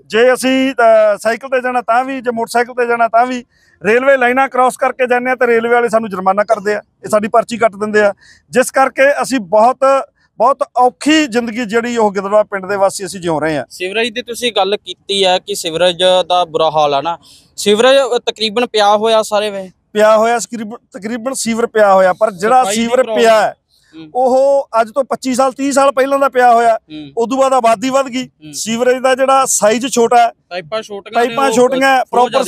ਜੇ ਅਸੀਂ ਸਾਈਕਲ ਤੇ ਜਾਣਾ ਤਾਂ ਵੀ ਜੇ ਮੋਟਰਸਾਈਕਲ ਤੇ ਜਾਣਾ ਤਾਂ ਵੀ ਰੇਲਵੇ ਲਾਈਨਾਂ ਕ੍ਰਾਸ ਕਰਕੇ ਜਾਂਦੇ ਆ ਤੇ ਰੇਲਵੇ ਵਾਲੇ ਸਾਨੂੰ ਜੁਰਮਾਨਾ ਕਰਦੇ ਆ। ਇਹ ਸਾਡੀ ਪਰਚੀ ਕੱਟ ਦਿੰਦੇ ਆ। ਜਿਸ ਕਰਕੇ ਅਸੀਂ ਬਹੁਤ ਬਹੁਤ ਔਖੀ ਜ਼ਿੰਦਗੀ ਜਿਹੜੀ ਉਹ ਗਿੱਦੜਵਾ ਪਿੰਡ ਦੇ ਵਾਸੀ ਅਸੀਂ ਜਿਉ ਰਹੇ ਆ ਸੀਵਰੇਜ ਦੀ ਤੁਸੀਂ ਗੱਲ ਕੀਤੀ ਹੈ ਕਿ ਸੀਵਰੇਜ ਦਾ ਬੁਰਾ ਹਾਲ ਆ ਨਾ। ਸੀਵਰੇਜ ਤਕਰੀਬਨ ਪਿਆ ਹੋਇਆ ਸਾਰੇ ਵੇ? ਪਿਆ ਹੋਇਆ ਤਕਰੀਬਨ ਤਕਰੀਬਨ ਸੀਵਰ ਪਿਆ ਹੋਇਆ ਪਰ ਜਿਹੜਾ ਸੀਵਰ ਪਿਆ ਹੂੰ। ਉਹ ਅੱਜ ਤੋਂ 25 ਸਾਲ 30 ਸਾਲ ਪਹਿਲਾਂ ਦਾ ਪਿਆ ਹੋਇਆ। ਉਦੋਂ ਬਾਅਦ ਆਬਾਦੀ ਵੱਧ ਗਈ। ਸੀਵਰੇਜ ਦਾ ਜਿਹੜਾ ਸਾਈਜ਼ ਛੋਟਾ ਹੈ ਪਾਈਪਾਂ ਛੋਟੀਆਂ ਪਾਈਪਾਂ ਛੋਟੀਆਂ ਪ੍ਰੋਪਰ।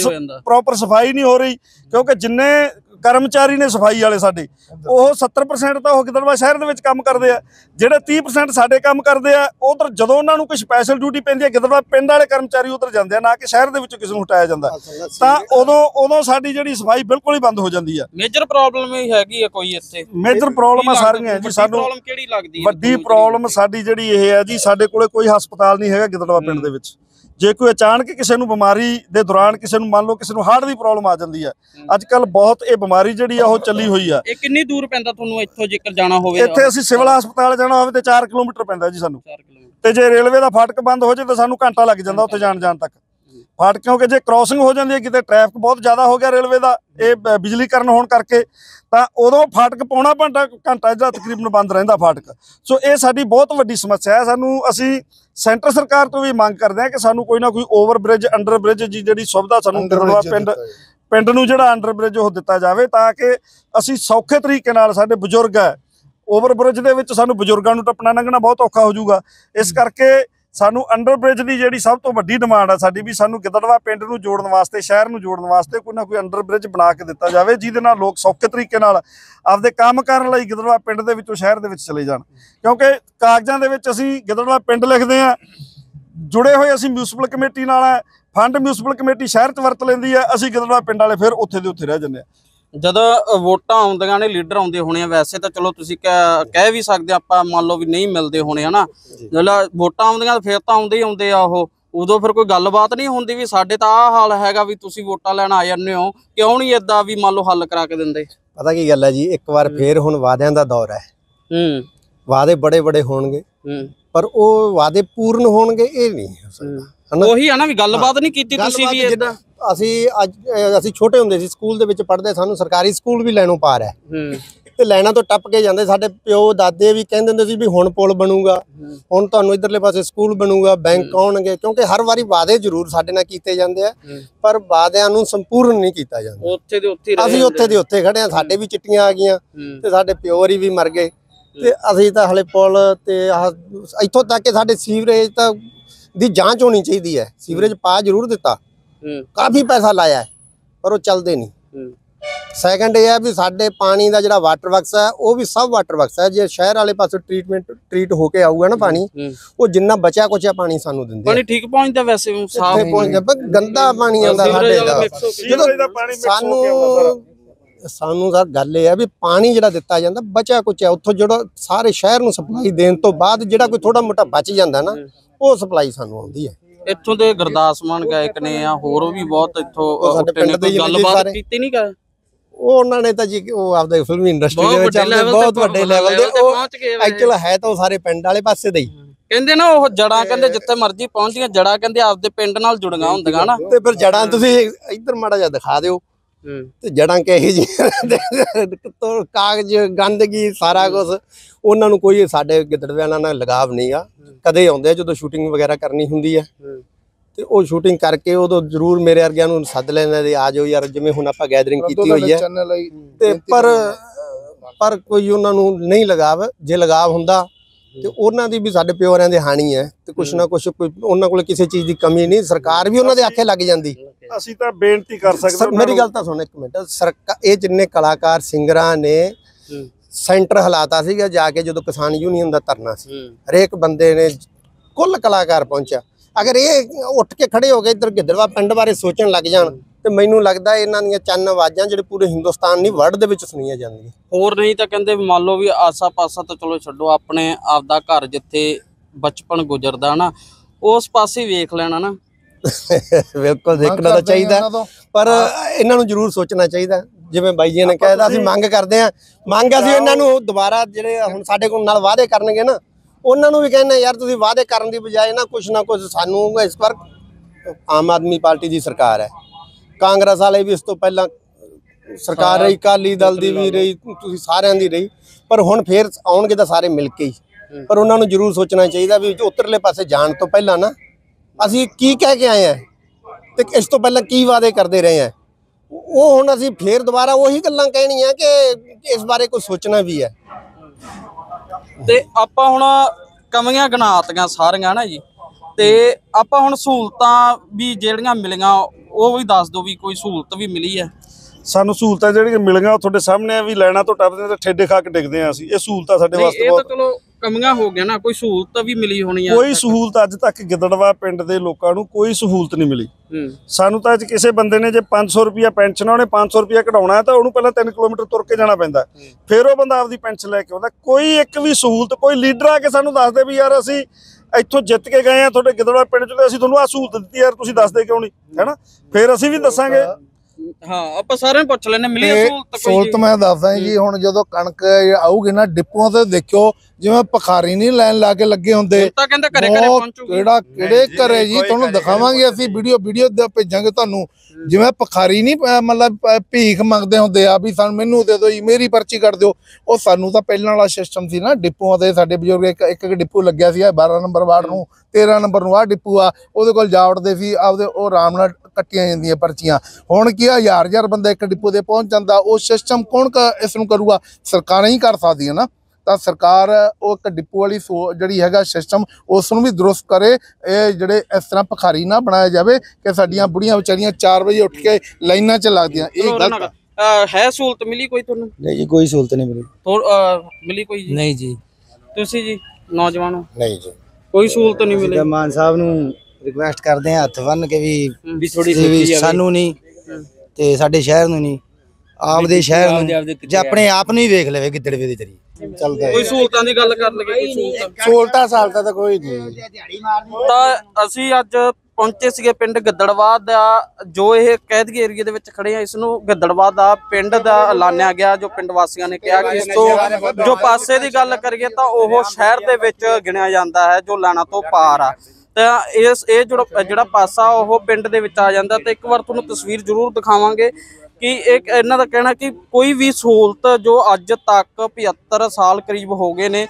ਪ੍ਰੋਪਰ ਸਫ਼ਾਈ ਨਹੀਂ ਹੋ ਰਹੀ। ਕਿਉਂਕਿ ਜਿੰਨੇ ਕਰਮਚਾਰੀ ਨੇ ਸਫ਼ਾਈ ਵਾਲੇ ਸਾਡੇ। ਉਹ 70% ਤਾਂ ਉਹ ਗਿੱਦੜਵਾ ਸ਼ਹਿਰ ਦੇ ਵਿੱਚ ਕੰਮ ਕਰਦੇ ਆ। ਜਿਹੜੇ 30% ਸਾਡੇ ਕੰਮ ਕਰਦੇ ਆ ਉਧਰ ਜਦੋਂ ਉਹਨਾਂ ਨੂੰ ਕੋਈ ਸਪੈਸ਼ਲ ਡਿਊਟੀ ਪੈਂਦੀ ਹੈ ਗਿੱਦੜਵਾ ਪਿੰਡ ਵਾਲੇ ਕਰਮਚਾਰੀ ਉਧਰ ਜਾਂਦੇ ਆ ਨਾ ਕਿ ਸ਼ਹਿਰ ਦੇ ਵਿੱਚੋਂ ਕਿਸੇ ਨੂੰ ਹਟਾਇਆ ਜਾਂਦਾ। ਤਾਂ ਉਦੋਂ ਉਦੋਂ ਸਾਡੀ ਜਿਹੜੀ ਸਫ਼ਾਈ ਬਿਲਕੁਲ ਹੀ ਬੰਦ ਹੋ ਜਾਂਦੀ ਆ। ਮੇਜਰ ਪ੍ਰੋਬਲਮ ਹੀ ਹੈਗੀ ਆ ਕੋਈ ਇੱਥੇ। ਮੇਜਰ ਪ੍ਰੋਬਲਮ ਆ ਸਾਰੀਆਂ ਜੀ ਸਾਨੂੰ ਪ੍ਰੋਬਲਮ ਕਿਹੜੀ ਲੱਗਦੀ ਹੈ ਵੱਡੀ ਪ੍ਰੋਬਲਮ ਸਾਡੀ ਜਿਹੜੀ ਇਹ ਹੈ ਜੀ ਸਾਡੇ ਕੋਲੇ ਕੋਈ ਹਸਪਤਾਲ ਨਹੀਂ ਹੈਗਾ ਗਿੱਦੜਵਾ ਪਿੰਡ ਦੇ ਵਿੱਚ। ਜੇ ਕੋਈ ਅਚਾਨਕ ਕਿਸੇ ਨੂੰ ਬਿਮਾਰੀ ਦੇ ਦੌਰਾਨ ਕਿਸੇ ਨੂੰ ਮੰਨ ਲਓ ਕਿਸੇ ਨੂੰ ਹਾਰਟ ਦੀ ਪ੍ਰੋਬਲਮ ਆ ਜਾਂਦੀ ਹੈ। ਅੱਜ ਕੱਲ ਬਹੁਤ ਇਹ ਬਿਮਾਰੀ ਜਿਹੜੀ ਆ ਉਹ ਚੱਲੀ ਹੋਈ ਆ। ਇਹ ਕਿੰਨੀ ਦੂਰ ਪੈਂਦਾ ਤੁਹਾਨੂੰ ਇੱਥੋਂ ਜੇਕਰ ਜਾਣਾ ਹੋਵੇ ਇੱਥੇ ਅਸੀਂ ਸਿਵਲ ਹਸਪਤਾਲ ਜਾਣਾ ਹੋਵੇ ਤੇ 4 ਕਿਲੋਮੀਟਰ ਪੈਂਦਾ ਜੀ ਸਾਨੂੰ। 4 ਕਿਲੋਮੀਟਰ। ਤੇ ਜੇ ਰੇਲਵੇ ਦਾ ਫਾਟਕ ਬੰਦ ਹੋ ਜੇ ਤਾਂ ਸਾਨੂੰ ਘੰਟਾ ਲੱਗ ਜਾਂਦਾ ਉੱਥੇ ਜਾਣ ਜਾਣ ਤੱਕ। ਫਾਟਕ ਕਿਉਂਕਿ ਜੇ ਕ੍ਰਾਸਿੰਗ ਹੋ ਜਾਂਦੀ ਹੈ ਕਿਤੇ ਟ੍ਰੈਫਿਕ ਬਹੁਤ ਜ਼ਿਆਦਾ ਹੋ ਗਿਆ ਰੇਲਵੇ ਦਾ ਇਹ ਬਿਜਲੀਕਰਨ ਹੋਣ ਕਰਕੇ ਤਾਂ ਉਦੋਂ ਫਾਟਕ ਪੌਣਾ ਘੰਟਾ ਘੰਟਾ ਜਿਹੜਾ ਤਕਰੀਬਨ ਬੰਦ ਰਹਿੰਦਾ ਫਾਟਕ। ਸੋ ਇਹ ਸਾਡੀ ਬਹੁਤ ਵੱਡੀ ਸਮੱਸਿਆ ਹੈ। ਸਾਨੂੰ ਅਸੀਂ ਸੈਂਟਰ ਸਰਕਾਰ ਤੋਂ ਵੀ ਮੰਗ ਕਰਦੇ ਹਾਂ ਕਿ ਸਾਨੂੰ ਕੋਈ ਨਾ ਕੋਈ ਓਵਰ ਬ੍ਰਿਜ ਅੰਡਰ ਬ੍ਰਿਜ ਜੀ ਜਿਹੜੀ ਸੁਵਿਧਾ ਸਾਨੂੰ ਗਿੱਦੜਵਾ ਪਿੰਡ ਪਿੰਡ ਨੂੰ ਜਿਹੜਾ ਅੰਡਰ ਬ੍ਰਿਜ ਉਹ ਦਿੱਤਾ ਜਾਵੇ ਤਾਂ ਕਿ ਅਸੀਂ ਸੌਖੇ ਤਰੀਕੇ ਨਾਲ ਸਾਡੇ ਬਜ਼ੁਰਗ ਹੈ ਓਵਰ ਬ੍ਰਿਜ ਦੇ ਵਿੱਚ ਸਾਨੂੰ ਬਜ਼ੁਰਗਾਂ ਨੂੰ ਟੱਪਣਾ ਲੰਘਣਾ ਬਹੁਤ ਔਖਾ ਹੋ ਜਾਊਗਾ। ਇਸ ਕਰਕੇ ਸਾਨੂੰ ਅੰਡਰਬ੍ਰਿਜ ਦੀ ਜਿਹੜੀ ਸਭ ਤੋਂ ਵੱਡੀ ਡਿਮਾਂਡ ਆ ਸਾਡੀ ਵੀ ਸਾਨੂੰ ਗਿੱਦੜਵਾ ਪਿੰਡ ਨੂੰ ਜੋੜਨ ਵਾਸਤੇ, ਸ਼ਹਿਰ ਨੂੰ ਜੋੜਨ ਵਾਸਤੇ ਕੋਈ ਨਾ ਕੋਈ ਅੰਡਰ ਬ੍ਰਿਜ ਬਣਾ ਕੇ ਦਿੱਤਾ ਜਾਵੇ, ਜਿਹਦੇ ਨਾਲ ਲੋਕ ਸੌਖੇ ਤਰੀਕੇ ਨਾਲ ਆਪਦੇ ਕੰਮ ਕਰਨ ਲਈ ਗਿੱਦੜਵਾ ਪਿੰਡ ਦੇ ਵਿੱਚੋਂ ਸ਼ਹਿਰ ਦੇ ਵਿੱਚ ਚਲੇ ਜਾਣ। ਕਿਉਂਕਿ ਕਾਗਜ਼ਾਂ ਦੇ ਵਿੱਚ ਅਸੀਂ ਗਿੱਦੜਵਾ ਪਿੰਡ ਲਿਖਦੇ ਆ ਜੁੜੇ ਹੋਏ ਅਸੀਂ ਮਿਊਨਿਸਪਲ ਕਮੇਟੀ ਨਾਲ ਹੈ ਫੰਡ ਮਿਊਨਿਸਪਲ ਕਮੇਟੀ ਸ਼ਹਿਰ 'ਚ ਵਰਤ ਲੈਂਦੀ ਹੈ ਅਸੀਂ ਗਿੱਦੜਵਾ ਪਿੰਡ ਵਾਲੇ ਫਿਰ ਉੱਥੇ ਦੇ ਉੱਥੇ ਰਹਿ ਜਾਂਦੇ ਆ ਜਦੋਂ ਵੋਟਾਂ ਆਉਂਦੀਆਂ ਨੇ ਲੀਡਰ ਆਉਂਦੇ ਹੋਣੇ ਆ ਵੈਸੇ ਤਾਂ ਚਲੋ ਤੁਸੀਂ ਕਹਿ ਵੀ ਸਕਦੇ ਆਪਾਂ ਮੰਨ ਲਓ ਵੀ ਨਹੀਂ ਮਿਲਦੇ ਹੋਣੇ ਹਨਾ? ਜਦੋਂ ਵੋਟਾਂ ਆਉਂਦੀਆਂ ਫਿਰ ਤਾਂ ਆਉਂਦੇ ਹੀ ਆਉਂਦੇ ਆ ਉਹ। ਉਦੋਂ ਫਿਰ ਕੋਈ ਗੱਲਬਾਤ ਨਹੀਂ ਹੁੰਦੀ ਵੀ ਸਾਡੇ ਤਾਂ ਆਹ ਹਾਲ ਹੈਗਾ ਵੀ ਤੁਸੀਂ ਵੋਟਾਂ ਲੈਣ ਆ ਜਾਂਦੇ ਹੋ। ਕਿਉਂ ਨਹੀਂ ਏਦਾਂ ਵੀ ਮੰਨ ਲਓ ਹੱਲ ਕਰਾ ਕੇ ਦਿੰਦੇ? ਪਤਾ ਕੀ ਗੱਲ ਹੈ ਜੀ ਇੱਕ ਵਾਰ ਫੇਰ ਹੁਣ ਵਾਅਦਿਆਂ ਦਾ ਦੌਰ ਹੈ। ਹੂੰ। ਵਾਅਦੇ ਬੜੇ ਬੜੇ ਹੋਣਗੇ। ਹੂੰ। ਪਰ ਉਹ ਵਾਅਦੇ ਪੂਰਨ ਹੋਣਗੇ ਇਹ ਨਹੀਂ ਹੋ। ਸਕਦਾ? ਉਹੀ ਆ ਨਾ ਵੀ ਗੱਲਬਾਤ ਨਹੀਂ ਕੀਤੀ ਤੁਸੀਂ ਵੀ ਏਦਾਂ ਅਸੀਂ ਅੱਜ ਅਸੀਂ ਛੋਟੇ ਹੁੰਦੇ ਸੀ ਸਕੂਲ ਦੇ ਵਿੱਚ ਪੜ੍ਹਦੇ ਸਾਨੂੰ ਸਰਕਾਰੀ ਸਕੂਲ ਵੀ ਲੈਣੋਂ ਪਾਰ ਹੈ। ਹੂੰ। ਤੇ ਲਾਈਨਾਂ ਤੋਂ ਟੱਪ ਕੇ ਜਾਂਦੇ ਸਾਡੇ ਪਿਓ ਦਾਦੇ ਵੀ ਕਹਿੰਦੇ ਹੁੰਦੇ ਸੀ ਵੀ ਹੁਣ ਪੁਲ ਬਣੂਗਾ ਹੁਣ ਤੁਹਾਨੂੰ ਇਧਰਲੇ ਪਾਸੇ ਸਕੂਲ ਬਣੂਗਾ ਬੈਂਕ ਆਉਣਗੇ ਕਿਉਂਕਿ ਹਰ ਵਾਰੀ ਵਾਅਦੇ ਜ਼ਰੂਰ ਸਾਡੇ ਨਾਲ ਕੀਤੇ ਜਾਂਦੇ ਆ ਪਰ ਵਾਅਦਿਆਂ ਨੂੰ ਸੰਪੂਰਨ ਨਹੀਂ ਕੀਤਾ ਜਾਂਦਾ। ਉੱਥੇ ਦੇ ਉੱਥੇ ਅਸੀਂ ਉੱਥੇ ਦੇ ਉੱਥੇ ਖੜੇ ਆ ਸਾਡੇ ਵੀ ਚਿੱਟੀਆਂ ਆ ਗਈਆਂ। ਤੇ ਸਾਡੇ ਪਿਓਰੀ ਵੀ ਮਰ ਗਏ। ਤੇ ਅਸੀਂ ਤਾਂ ਹਲੇ ਪੁਲ ਤੇ ਇੱਥੋਂ ਤੱਕ ਕਿ ਸਾਡੇ ਸੀਵਰੇਜ ਤਾਂ ਦੀ ਜਾਂਚ ਹੋਣੀ ਚਾਹੀਦੀ ਹੈ। ਸੀਵਰੇਜ ਪਾ ਜ਼ਰੂਰ ਦਿੱਤਾ। ਹੂੰ। ਕਾਫੀ ਪੈਸਾ ਲਾਇਆ ਹੈ, ਪਰ ਉਹ ਚੱਲਦੇ ਨਹੀਂ। ਹੂੰ। ਸੈਕੰਡ ਇਹ ਹੈ ਵੀ ਸਾਡੇ ਪਾਣੀ ਦਾ ਜਿਹੜਾ ਵਾਟਰ ਵਰਕਸ ਹੈ ਉਹ ਵੀ ਸਭ ਵਾਟਰ ਵਰਕਸ ਹੈ। ਜੇ ਸ਼ਹਿਰ ਵਾਲੇ ਪਾਸੇ ਟ੍ਰੀਟਮੈਂਟ ਟ੍ਰੀਟ ਹੋ ਕੇ ਆਊਗਾ ਨਾ ਪਾਣੀ ਉਹ ਜਿੰਨਾ ਬਚਿਆ ਕੁਚਿਆ ਪਾਣੀ ਸਾਨੂੰ ਦਿੰਦੇ ਪਾਣੀ ਠੀਕ ਪਹੁੰਚਦਾ ਵੈਸੇ ਸਾਫ਼ ਇੱਥੇ ਪਹੁੰਚ ਗਿਆ ਪਰ ਗੰਦਾ ਪਾਣੀ ਆਉਂਦਾ ਸਾਡੇ ਦਾ। ਸਾਨੂੰ ਸਾਨੂੰ ਸਰ ਗੱਲ ਇਹ ਹੈ ਵੀ ਪਾਣੀ ਜਿਹੜਾ ਦਿੱਤਾ ਜਾਂਦਾ ਬਚਿਆ ਕੁਚਿਆ ਉੱਥੋਂ ਜਿਹੜਾ ਸਾਰੇ ਸ਼ਹਿਰ ਨੂੰ ਸਪਲਾਈ ਦੇਣ ਤੋਂ ਬਾਅਦ ਜਿਹੜਾ ਕੋਈ ਥੋੜਾ ਮੋਟਾ ਬਚ ਜਾਂਦਾ ਨਾ ਉਹ ਸਪਲਾਈ ਸਾਨੂੰ ਆਉਂਦੀ ਹੈ। ਇੱਥੋਂ ਦੇ ਗੁਰਦਾਸ ਮਾਨ ਗਾਇਕ ਨੇ ਆ ਹੋਰ ਵੀ ਬਹੁਤ ਇੱਥੋਂ ਸਾਡੇ ਪਿੰਡ ਦੇ ਗੱਲਬਾਤ। ਕੀਤੀ ਨਹੀਂ ਕਰ ਉਹ ਉਹਨਾਂ ਨੇ ਤਾਂ ਜੀ ਉਹ ਆਪਦੇ ਫਿਲਮੀ ਇੰਡਸਟਰੀ ਦੇ ਵਿੱਚ ਆਪਣੇ ਬਹੁਤ ਵੱਡੇ ਲੈਵਲ ਦੇ ਉਹ। ਐਕਚੁਅਲ ਹੈ ਤਾਂ ਉਹ ਸਾਰੇ ਪਿੰਡ ਵਾਲੇ ਪਾਸੇ ਦੇ ਹੀ। ਕਹਿੰਦੇ ਨਾ ਉਹ ਜੜਾਂ ਕਹਿੰਦੇ ਜਿੱਥੇ ਮਰਜ਼ੀ ਪਹੁੰਚਦੀਆਂ ਜੜਾਂ ਕਹਿੰਦੇ ਆਪਦੇ ਪਿੰਡ ਨਾਲ ਜੁੜੀਆਂ ਹੁੰਦੀਆਂ ਨਾ। ਤੇ ਫਿਰ ਜੜਾਂ ਤੁਸੀਂ ਇੱਧਰ ਮਾੜਾ ਜਿਹਾ ਦਿਖਾ ਦਿਓ। ਤੇ ਜੜਾਂ ਕਿਹੋ ਜੀ ਤੋਂ ਕਾਗਜ਼ ਗੰਦਗੀ ਸਾਰਾ ਕੁਝ ਉਹਨਾਂ ਨੂੰ ਕੋਈ ਸਾਡੇ ਗਿੱਦੜਵਿਆਣਾ ਨਾਲ ਲਗਾਵ ਨਹੀਂਗਾ ਕਦੇ ਆਉਂਦੇ ਆ ਜਦੋਂ ਸ਼ੂਟਿੰਗ ਵਗੈਰਾ ਕਰਨੀ ਹੁੰਦੀ ਹੈ। ਤੇ ਉਹ ਸ਼ੂਟਿੰਗ ਕਰਕੇ ਉਦੋਂ ਜ਼ਰੂਰ ਮੇਰੇ ਵਰਗਿਆਂ ਨੂੰ ਸੱਦ ਲੈਂਦੇ ਦੇ ਆ ਜਾਓ ਯਾਰ ਜਿਵੇਂ ਹੁਣ ਆਪਾਂ ਗੈਦਰਿੰਗ ਕੀਤੀ ਹੋਈ ਹੈ। ਤੇ ਪਰ ਪਰ ਕੋਈ ਉਹਨਾਂ ਨੂੰ ਨਹੀਂ ਲਗਾਵ। ਜੇ ਲਗਾਵ ਹੁੰਦਾ ਤੇ ਉਹਨਾਂ ਦੀ ਵੀ ਸਾਡੇ ਪਿਓਰਿਆਂ ਦੇ ਹਾਨੀ ਹੈ। ਤੇ ਕੁਛ ਨਾ ਕੁਛ ਕੋਈ ਉਹਨਾਂ ਕੋਲ ਕਿਸੇ ਚੀਜ਼ ਦੀ ਕਮੀ ਨਹੀਂ। ਸਰਕਾਰ ਵੀ ਉਹਨਾਂ ਦੇ ਆਖੇ ਲੱਗ ਜਾਂਦੀ। ਅਸੀਂ ਤਾਂ ਬੇਨਤੀ ਕਰ ਸਕਦੇ ਸਰ ਮੇਰੀ ਗੱਲ ਤਾਂ ਸੁਣ ਇੱਕ ਮਿੰਟ। ਸਰਕਾਰ ਇਹ ਜਿੰਨੇ ਕਲਾਕਾਰ ਸਿੰਗਰਾਂ ਨੇ ਸੈਂਟਰ ਹਲਾਤਾ ਸੀਗਾ ਜਾ ਕੇ ਜਦੋਂ ਕਿਸਾਨ ਯੂਨੀਅਨ ਦਾ ਧਰਨਾ ਸੀ। ਹਰੇਕ ਬੰਦੇ ਨੇ ਕੁੱਲ ਕਲਾਕਾਰ ਪਹੁੰਚਿਆ। ਅਗਰ ਇਹ ਉੱਠ ਕੇ ਖੜੇ ਹੋ ਗਏ ਇੱਧਰ ਗਿੱਦੜਵਾ ਪਿੰਡ ਬਾਰੇ ਸੋਚਣ ਲੱਗ ਜਾਣ ਤੇ ਮੈਨੂੰ ਲੱਗਦਾ ਇਹਨਾਂ ਦੀਆਂ ਚੰਨ ਆਵਾਜ਼ਾਂ ਜਿਹੜੇ ਪੂਰੇ ਹਿੰਦੁਸਤਾਨ ਨਹੀਂ ਵਰਲਡ ਦੇ ਵਿੱਚ ਸੁਣੀਆਂ ਜਾਂਦੀਆਂ ਹੋਰ ਨਹੀਂ ਤਾਂ ਕਹਿੰਦੇ ਮੰਨ ਲਓ ਵੀ ਆਸਾ ਪਾਸਾ ਤਾਂ ਚਲੋ ਛੱਡੋ ਆਪਣੇ ਆਪਦਾ ਘਰ ਜਿੱਥੇ ਬਚਪਨ ਗੁਜ਼ਰਦਾ ਨਾ ਉਸ ਪਾਸੇ ਵੇਖ ਲੈਣਾ ਨਾ। ਬਿਲਕੁਲ ਦੇਖਣਾ ਤਾਂ ਚਾਹੀਦਾ। ਪਰ ਇਹਨਾਂ ਨੂੰ ਜ਼ਰੂਰ ਸੋਚਣਾ ਚਾਹੀਦਾ। ਜਿਵੇਂ ਬਾਈ ਜੀ ਨੇ ਕਹਿਦਾ ਅਸੀਂ ਮੰਗ ਕਰਦੇ ਆ ਮੰਗ ਅਸੀਂ ਇਹਨਾਂ ਨੂੰ ਦੁਬਾਰਾ ਜਿਹੜੇ ਹੁਣ ਸਾਡੇ ਕੋਲ ਨਾਲ ਵਾਅਦੇ ਕਰਨਗੇ ਨਾ ਉਹਨਾਂ ਨੂੰ ਵੀ ਕਹਿੰਦੇ ਯਾਰ ਤੁਸੀਂ ਵਾਅਦੇ ਕਰਨ ਦੀ ਬਜਾਏ ਨਾ ਕੁਛ ਨਾ ਕੁਛ ਸਾਨੂੰ ਇਸ ਵਾਰ ਆਮ ਆਦਮੀ ਪਾਰਟੀ ਦੀ ਸਰਕਾਰ ਹੈ। ਕਾਂਗਰਸ ਵਾਲੇ ਵੀ ਇਸ ਤੋਂ ਪਹਿਲਾਂ ਸਰਕਾਰ ਰਹੀ ਕਾਲੀ ਦਲ ਦੀ ਵੀ ਰਹੀ ਤੁਸੀਂ ਸਾਰਿਆਂ ਦੀ ਰਹੀ। ਪਰ ਹੁਣ ਫੇਰ ਆਉਣਗੇ ਤਾਂ ਸਾਰੇ ਮਿਲ ਕੇ ਹੀ। ਪਰ ਉਹਨਾਂ ਨੂੰ ਜ਼ਰੂਰ ਸੋਚਣਾ ਚਾਹੀਦਾ ਵੀ ਉਤਰਲੇ ਪਾਸੇ ਜਾਣ ਤੋਂ ਪਹਿਲਾਂ ਨਾ ਅਸੀਂ ਕੀ ਕਹਿ ਕੇ ਆਏ ਆ? ਤੇ ਇਸ ਤੋਂ ਪਹਿਲਾਂ ਕੀ ਵਾਅਦੇ ਕਰਦੇ ਰਹੇ ਆ? ਉਹ ਹੁਣ ਅਸੀਂ ਫੇਰ ਦੁਬਾਰਾ ਉਹੀ ਗੱਲਾਂ ਕਹਿਣੀਆਂ ਕਿ ਇਸ ਬਾਰੇ ਕੋਈ ਸੋਚਣਾ ਵੀ ਹੈ। ਤੇ ਆਪਾਂ ਹੁਣ ਕਮੀਆਂ ਗਣਾਤੀਆਂ ਸਾਰੀਆਂ ਨਾ ਜੀ। ਤੇ ਆਪਾਂ ਹੁਣ ਸਹੂਲਤਾਂ ਵੀ ਜਿਹੜੀਆਂ ਮਿਲੀਆਂ, ਉਹ ਵੀ ਦੱਸ ਦਿਓ ਵੀ ਕੋਈ ਸਹੂਲਤ ਵੀ ਮਿਲੀ ਹੈ। ਸਾਨੂੰ ਸਹੂਲਤਾਂ ਜਿਹੜੀਆਂ ਮਿਲੀਆਂ ਉਹ ਤੁਹਾਡੇ ਸਾਹਮਣੇ ਆ ਵੀ ਲੈਣਾ ਤੋਂ ਟੱਪਦੇ ਤੇ ਠੇਡੇ ਖਾ ਕੇ ਡਿੱਗਦੇ ਆ ਅਸੀਂ। ਇਹ ਸਹੂਲਤਾਂ ਸਾਡੇ ਵਾਸਤੇ ਇਹ ਤਾਂ ਬਹੁਤ ਚਲੋ ਕਮੀਆਂ ਹੋ ਗਿਆ ਨਾ ਕੋਈ ਸਹੂਲਤ ਵੀ ਮਿਲੀ ਹੋਣੀ ਆ ਕੋਈ ਸਹੂਲਤ ਅੱਜ ਤੱਕ ਗਿੱਦੜਵਾ ਪਿੰਡ ਦੇ ਲੋਕਾਂ ਨੂੰ ਕੋਈ ਸਹੂਲਤ ਨਹੀਂ ਮਿਲੀ। ਹੂੰ। ਸਾਨੂੰ ਤਾਂ ਅੱਜ ਕਿਸੇ ਬੰਦੇ ਨੇ ਜੇ 500 ਰੁਪਿਆ ਪੈਨਸ਼ਨ ਉਹਨੇ 500 ਰੁਪਿਆ ਕਢਾਉਣਾ ਹੈ ਤਾਂ ਉਹਨੂੰ ਪਹਿਲਾਂ 3 ਕਿਲੋਮੀਟਰ ਤੁਰ ਕੇ ਜਾਣਾ ਪੈਂਦਾ। ਫਿਰ ਉਹ ਬੰਦਾ ਆਪਦੀ ਪੈਨਸ਼ਨ ਲੈ ਕੇ ਆਉਂਦਾ। ਕੋਈ ਇੱਕ ਵੀ ਸਹੂਲਤ ਕੋਈ ਲੀਡਰ ਆ ਕੇ ਸਾਨੂੰ ਦੱਸ ਦੇ ਵੀ ਯਾਰ ਅਸੀਂ ਇੱਥੋਂ ਜਿੱਤ ਕੇ ਗਏ ਆ ਤੁਹਾਡੇ ਗਿੱਦੜਵਾ ਪਿੰਡ ਚ ਤੇ ਅਸੀਂ ਤੁਹਾਨੂੰ ਆ ਸਹੂਲਤ ਦਿੱਤੀ ਯਾਰ ਤੁਸੀਂ ਦੱਸਦੇ ਕਿਉਂ ਨਹੀਂ? ਹੈਨਾ? ਫਿਰ ਅਸੀਂ ਵੀ ਦੱਸਾਂਗੇ। ਹਾਂ ਆਪਾਂ ਸਾਰਿਆਂ ਨੂੰ ਪੁੱਛ ਲੈਣੇ ਮਿਲੀ ਤੇ ਸਹੂਲਤ ਕੋਈ ਸਹੂਲਤ ਮੈਂ ਦੱਸਦਾ ਜੀ ਹੁਣ ਜਦੋਂ ਕਣਕ ਆਊਗੀ ਨਾ ਡਿਪੂਆਂ ਤੇ ਦੇਖਿਓ ਜਿਵੇਂ ਭਖਾਰੀ ਨਹੀਂ ਲਾਈਨ ਲਾ ਕੇ ਲੱਗੇ ਹੁੰਦੇ ਤਾਂ ਕਹਿੰਦੇ ਘਰੇ ਘਰੇ ਬਹੁਤ ਪਹੁੰਚੂਗੀ। ਕਿਹੜਾ ਕਿਹੜੇ ਜੀ, ਘਰੇ ਜੀ? ਕੋਈ ਤੁਹਾਨੂੰ ਘਰੇ ਦਿਖਾਵਾਂਗੇ ਅਸੀਂ ਵੀਡੀਓ ਵੀਡੀਓ ਭੇਜਾਂਗੇ ਤੁਹਾਨੂੰ। ਜਿਵੇਂ ਭਖਾਰੀ ਨਹੀਂ ਅਹ ਮਤਲਬ ਅਹ ਭੀਖ ਮੰਗਦੇ ਹੁੰਦੇ ਆ ਵੀ ਸਾਨੂੰ ਮੈਨੂੰ ਦੇ ਦਿਓ ਜੀ ਮੇਰੀ ਪਰਚੀ ਕੱਟ ਦਿਓ। ਉਹ ਸਾਨੂੰ ਤਾਂ ਪਹਿਲਾਂ ਵਾਲਾ ਸਿਸਟਮ ਸੀ ਨਾ ਡਿਪੂਆਂ ਤੇ ਸਾਡੇ ਬਜ਼ੁਰਗ ਇੱਕ ਇੱਕ ਇੱਕ ਡਿਪੂ ਲੱਗਿਆ ਸੀ 12 ਨੰਬਰ ਵਾਰਡ ਨੂੰ 13 ਨੰਬਰ ਨੂੰ ਆ ਡਿਪੂ ਆ ਉਹਦੇ ਕੋਲ ਜਾਵੜਦੇ ਸੀ ਆਪਦੇ ਉਹ ਆਰਾਮ ਨਾਲ ਕੱਟੀਆਂ ਜਾਂਦੀਆਂ ਪਰਚੀਆਂ। ਹੁਣ ਕੀ ਆ ਹਜ਼ਾਰ ਹਜ਼ਾਰ ਬੰਦਾ ਇੱਕ ਡਿਪੂ ਤੇ ਪਹੁੰਚ ਜਾਂਦਾ ਉਹ ਸਿਸਟਮ ਕੌਣ ਕ- ਇਸ ਨੂੰ ਕਰੂਗਾ? ਸਰਕਾਰਾਂ ਹੀ ਕਰ ਸਕਦੀਆਂ ਨਾ। ਤਾਂ ਸਰਕਾਰ ਉਹ ਇੱਕ ਡਿਪੂ ਵਾਲੀ ਜਿਹੜੀ ਹੈਗਾ ਸਿਸਟਮ ਉਸ ਨੂੰ ਵੀ ਦਰੁਸਤ ਕਰੇ। ਇਹ ਜਿਹੜੇ ਇਸ ਤਰ੍ਹਾਂ ਭਖਾਰੀ ਨਾ ਬਣਾਇਆ ਜਾਵੇ ਕਿ ਸਾਡੀਆਂ ਬੁੜੀਆਂ ਵਿਚਾਰੀਆਂ 4 ਵਜੇ ਉੱਠ ਕੇ ਲਾਈਨਾਂ 'ਚ ਲੱਗਦੀਆਂ। ਇਹ ਗਲਤ ਹੈ ਦਾ- ਸਹੂਲਤ ਮਿਲੀ ਕੋਈ ਤੁਹਾਨੂੰ? ਨਹੀਂ ਜੀ ਕੋਈ ਸਹੂਲਤ ਨਹੀਂ ਮਿਲੀ। ਮਿਲੀ ਕੋਈ ਜੀ? ਨਹੀਂ ਜੀ। ਤੁਸੀਂ ਜੀ ਨੌਜਵਾਨ ਹੋ? ਨਹੀਂ ਜੀ। ਕੋਈ ਸਹੂਲਤ ਨਹੀਂ ਮਿਲੀ? ਮਾਨ ਸਾਹਿਬ ਨੂੰ ਰਿਕੁਐਸਟ ਕਰਦੇ ਆ ਹੱਥ ਬੰਨ ਕੇ ਵੀ ਵੀ ਥੋੜੀ ਵੀ ਸਾਨੂੰ ਨਹੀਂ ਤੇ ਸਾਡੇ ਸ਼ਹਿਰ ਨੂੰ ਨਹੀਂ ਆਪਦੇ ਸ਼ਹਿਰ ਨੂੰ ਜੇ ਆਪਣੇ ਆਪ ਨੂੰ ਹੀ ਵੇਖ ਲਵੇ ਗਿੱਦੜਵੇ ਦੀ ਤਰੀ ਚੱਲਦਾ ਕੋਈ ਸਹੂਲਤਾਂ ਦੀ ਗੱਲ ਕਰ ਲਗੇ ਕੋਈ ਸਹੂਲਤ। ਸਹੂਲਤਾਂ ਸਾਲਤਾਂ ਤਾਂ ਕੋਈ ਨਹੀਂ। ਤਾਂ ਅਸੀਂ ਅੱਜ ਪਹੁੰਚੇ ਸੀਗੇ ਪਿੰਡ ਗਿੱਦੜਵਾ ਦਾ ਜੋ ਇਹ ਕੈਦਗੀ ਏਰੀਆ ਦੇ ਵਿੱਚ ਖੜੇ ਆ ਇਸ ਨੂੰ ਗਿੱਦੜਵਾ ਦਾ ਪਿੰਡ ਦਾ ਐਲਾਨਿਆ ਗਿਆ ਜੋ ਪਿੰਡ ਵਾਸੀਆਂ ਨੇ ਕਿਹਾ ਕਿ ਇਸ ਤੋਂ ਜੋ ਪਾਸੇ ਦੀ ਗੱਲ ਕਰੀਏ ਤਾਂ ਉਹ ਸ਼ਹਿਰ ਦੇ ਵਿੱਚ ਗਿਣਿਆ ਜਾਂਦਾ ਹੈ ਜੋ ਲਾਣਾ ਤੋਂ ਪਾਰ ਆ। ਤਾਂ ਇਸ ਇਹ ਜਿਹੜਾ ਜਿਹੜਾ ਪਾਸਾ ਉਹ ਪਿੰਡ ਦੇ ਵਿੱਚ ਆ ਜਾਂਦਾ ਤੇ ਇੱਕ ਵਾਰ ਤੁਹਾਨੂੰ ਤਸਵੀਰ ਜ਼ਰੂਰ ਦਿਖਾਵਾਂਗੇ ਕਿ ਇੱਕ ਇਹਨਾਂ ਦਾ ਕਹਿਣਾ ਕਿ ਕੋਈ ਵੀ ਸਹੂਲਤ ਜੋ ਅੱਜ ਤੱਕ 75 ਸਾਲ ਕਰੀਬ ਹੋ ਗਏ ਨੇ,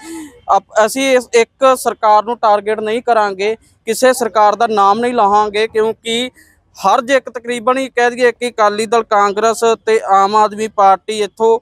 ਅਪ- ਅਸੀਂ ਇਸ ਇੱਕ ਸਰਕਾਰ ਨੂੰ ਟਾਰਗੇਟ ਨਹੀਂ ਕਰਾਂਗੇ, ਕਿਸੇ ਸਰਕਾਰ ਦਾ ਨਾਮ ਨਹੀਂ ਲਾਹਾਂਗੇ ਕਿਉਂਕਿ ਹਰ ਜੇ ਇੱਕ ਤਕਰੀਬਨ ਹੀ ਕਹਿ ਦਈਏ ਕਿ ਅਕਾਲੀ ਦਲ, ਕਾਂਗਰਸ ਤੇ ਆਮ ਆਦਮੀ ਪਾਰਟੀ ਇੱਥੋਂ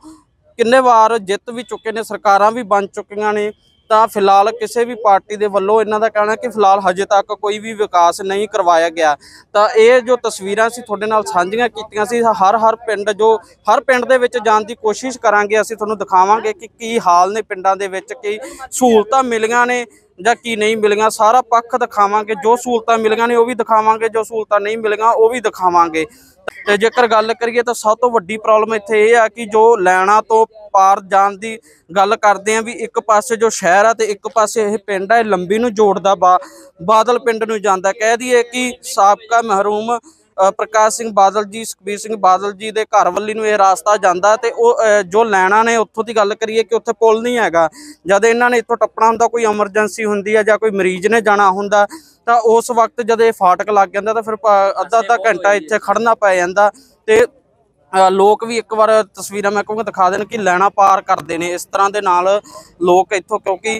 ਕਿੰਨੇ ਵਾਰ ਜਿੱਤ ਵੀ ਚੁੱਕੇ ਨੇ, ਸਰਕਾਰਾਂ ਵੀ ਬਣ ਚੁੱਕੀਆਂ ਨੇ ਤਾਂ ਫਿਲਹਾਲ ਕਿਸੇ ਵੀ ਪਾਰਟੀ ਦੇ ਵੱਲੋਂ ਇਹਨਾਂ ਦਾ ਕਹਿਣਾ ਕਿ ਫਿਲਹਾਲ ਹਜੇ ਤੱਕ ਕੋਈ ਵੀ ਵਿਕਾਸ ਨਹੀਂ ਕਰਵਾਇਆ ਗਿਆ। ਤਾਂ ਇਹ ਜੋ ਤਸਵੀਰਾਂ ਸੀ ਤੁਹਾਡੇ ਨਾਲ ਸਾਂਝੀਆਂ ਕੀਤੀਆਂ ਸੀ, ਹਰ ਹਰ ਪਿੰਡ ਜੋ, ਹਰ ਪਿੰਡ ਦੇ ਵਿੱਚ ਜਾਣ ਦੀ ਕੋਸ਼ਿਸ਼ ਕਰਾਂਗੇ, ਅਸੀਂ ਤੁਹਾਨੂੰ ਦਿਖਾਵਾਂਗੇ ਕਿ ਕੀ ਹਾਲ ਨੇ ਪਿੰਡਾਂ ਦੇ ਵਿੱਚ, ਕੀ ਸਹੂਲਤਾਂ ਮਿਲੀਆਂ ਨੇ। ਜਾਂ ਕੀ ਨਹੀਂ ਮਿਲੀਆਂ, ਸਾਰਾ ਪੱਖ ਦਿਖਾਵਾਂਗੇ, ਜੋ ਸਹੂਲਤਾਂ ਮਿਲੀਆਂ ਨੇ ਉਹ ਵੀ ਦਿਖਾਵਾਂਗੇ, ਜੋ ਸਹੂਲਤਾਂ ਨਹੀਂ ਮਿਲੀਆਂ, ਉਹ ਵੀ ਦਿਖਾਵਾਂਗੇ। ਤੇ ਜੇਕਰ ਗੱਲ ਕਰੀਏ ਤਾਂ ਸਭ ਤੋਂ ਵੱਡੀ ਪ੍ਰੋਬਲਮ ਇੱਥੇ ਇਹ ਆ ਕਿ ਜੋ ਲੈਣਾ ਤੋਂ ਪਾਰ ਜਾਣ ਦੀ ਗੱਲ ਕਰਦੇ ਆ ਵੀ ਇੱਕ ਪਾਸੇ ਜੋ ਸ਼ਹਿਰ ਆ ਤੇ ਇੱਕ ਪਾਸੇ ਇਹ ਪਿੰਡ ਆ, ਇਹ ਲੰਬੀ ਨੂੰ ਜੋੜਦਾ ਬਾਦਲ ਪਿੰਡ ਨੂੰ ਜਾਂਦਾ। ਕਹਿ ਦਈਏ ਕਿ ਸਾਬਕਾ ਮਹਿਰੂਮ ਪ੍ਰਕਾਸ਼ ਸਿੰਘ ਬਾਦਲ ਜੀ ਸੁਖਬੀਰ ਸਿੰਘ ਬਾਦਲ ਜੀ ਦੇ ਘਰ ਵੱਲੀ ਨੂੰ ਇਹ ਰਾਸਤਾ ਜਾਂਦਾ ਤੇ ਉਹ ਜੋ ਲੈਣਾ ਨੇ ਉੱਥੋਂ ਦੀ ਗੱਲ ਕਰੀਏ ਕਿ ਉੱਥੇ ਪੁਲ ਨਹੀਂ ਹੈਗਾ। ਜਦ ਇਹਨਾਂ ਨੇ ਇੱਥੋਂ ਟੱਪਣਾ ਹੁੰਦਾ ਕੋਈ ਐਮਰਜੈਂਸੀ ਹੁੰਦੀ ਹੈ ਜਾਂ ਕੋਈ ਮਰੀਜ਼ ਨੇ ਜਾਣਾ ਹੁੰਦਾ ਤਾਂ ਉਸ ਵਕਤ ਜਦ ਇਹ ਫਾਟਕ ਲੱਗ ਜਾਂਦਾ ਤਾਂ ਫਿਰ ਅੱਧਾ ਅੱਧਾ ਘੰਟਾ ਇੱਥੇ ਖੜਨਾ ਪੈ ਜਾਂਦਾ ਤੇ ਲੋਕ ਵੀ ਇੱਕ ਵਾਰ ਤਸਵੀਰਾਂ ਮੈਂ ਕਹੂੰਗਾ ਦਿਖਾ ਦੇਣ ਕਿ ਲੈਣਾ ਪਾਰ ਕਰਦੇ ਨੇ। ਇਸ ਤਰ੍ਹਾਂ ਦੇ ਨਾਲ ਲੋਕ ਇੱਥੋਂ ਕਿਉਂਕਿ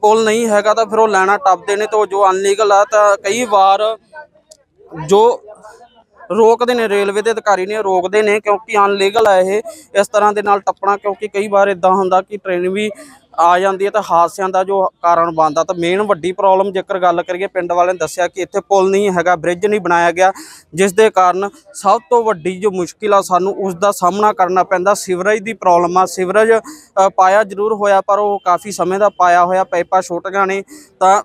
ਪੁਲ ਨਹੀਂ ਹੈਗਾ ਤਾਂ ਫਿਰ ਉਹ ਲੈਣਾ ਟੱਪਦੇ ਨੇ ਤੇ ਉਹ ਜੋ ਅਨਲੀਗਲ ਆ ਤਾਂ ਕਈ ਵਾਰ ਜੋ ਰੋਕਦੇ ਨੇ, ਰੇਲਵੇ ਦੇ ਅਧਿਕਾਰੀ ਨੇ ਰੋਕਦੇ ਨੇ ਕਿਉਂਕਿ ਅਨਲੀਗਲ ਹੈ ਇਹ, ਇਸ ਤਰ੍ਹਾਂ ਦੇ ਨਾਲ ਟੱਪਣਾ ਕਿਉਂਕਿ ਕਈ ਵਾਰ ਇਦਾਂ ਹੁੰਦਾ ਕਿ ਟ੍ਰੇਨ ਵੀ ਆ ਜਾਂਦੀ ਹੈ ਤਾਂ ਹਾਦਸਿਆਂ ਦਾ ਜੋ ਕਾਰਨ ਬਣਦਾ। ਤਾਂ ਮੇਨ ਵੱਡੀ ਪ੍ਰੋਬਲਮ ਜੇਕਰ ਗੱਲ ਕਰੀਏ, ਪਿੰਡ ਵਾਲਿਆਂ ਨੇ ਦੱਸਿਆ ਕਿ ਇੱਥੇ ਪੁਲ ਨਹੀਂ ਹੈਗਾ ਬ੍ਰਿਜ ਨਹੀਂ ਬਣਾਇਆ ਗਿਆ, ਜਿਸ ਦੇ ਕਾਰਨ ਸਭ ਤੋਂ ਵੱਡੀ ਜੋ ਮੁਸ਼ਕਿਲ ਆ ਸਾਨੂੰ ਉਸ ਦਾ ਸਾਹਮਣਾ ਕਰਨਾ ਪੈਂਦਾ। ਸੀਵਰੇਜ ਦੀ ਪ੍ਰੋਬਲਮ ਆ, ਸੀਵਰੇਜ ਪਾਇਆ ਜ਼ਰੂਰ ਹੋਇਆ, ਪਰ ਉਹ ਕਾਫੀ ਸਮੇਂ ਦਾ ਪਾਇਆ ਹੋਇਆ, ਪਾਈਪਾਂ ਛੋਟੀਆਂ ਨੇ, ਤਾਂ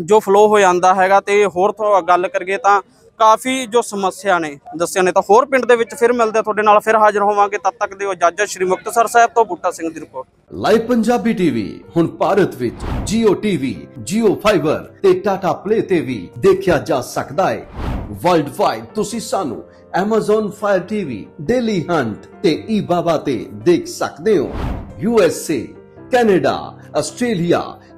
ਜੋ ਫਲੋ ਹੋ ਜਾਂਦਾ ਹੈਗਾ ਤੇ ਹੋਰ ਤੋਂ ਗੱਲ ਕਰੀਏ ਤਾਂ ਕਾਫੀ ਜੋ ਸਮੱਸਿਆ ਨੇ ਦੱਸਿਆ ਨੇ ਤਾਂ ਹੋਰ ਪਿੰਡ ਦੇ ਵਿੱਚ ਫਿਰ ਮਿਲਦੇ ਤੁਹਾਡੇ ਨਾਲ ਫਿਰ ਹਾਜ਼ਰ ਹੋਵਾਂਗੇ ਤਦ ਤੱਕ ਦਿਓ ਇਜਾਜ਼ਤ ਸ਼੍ਰੀ ਮੁਕਤਸਰ ਸਾਹਿਬ ਤੋਂ ਬੂਟਾ ਸਿੰਘ ਦੀ ਰਿਪੋਰਟ ਲਾਈਵ ਪੰਜਾਬੀ ਟੀਵੀ ਹੁਣ ਭਾਰਤ ਵਿੱਚ Jio TV, Jio Fiber ਤੇ Tata Play ਤੇ ਵੀ ਦੇਖਿਆ ਜਾ ਸਕਦਾ ਹੈ। ਵਰਲਡ ਵਾਈਡ ਤੁਸੀਂ ਸਾਨੂੰ Amazon Fire TV, Daily Hunt ਤੇ eBaba ਤੇ ਦੇਖ ਸਕਦੇ ਹੋ। USA, Canada, Australia,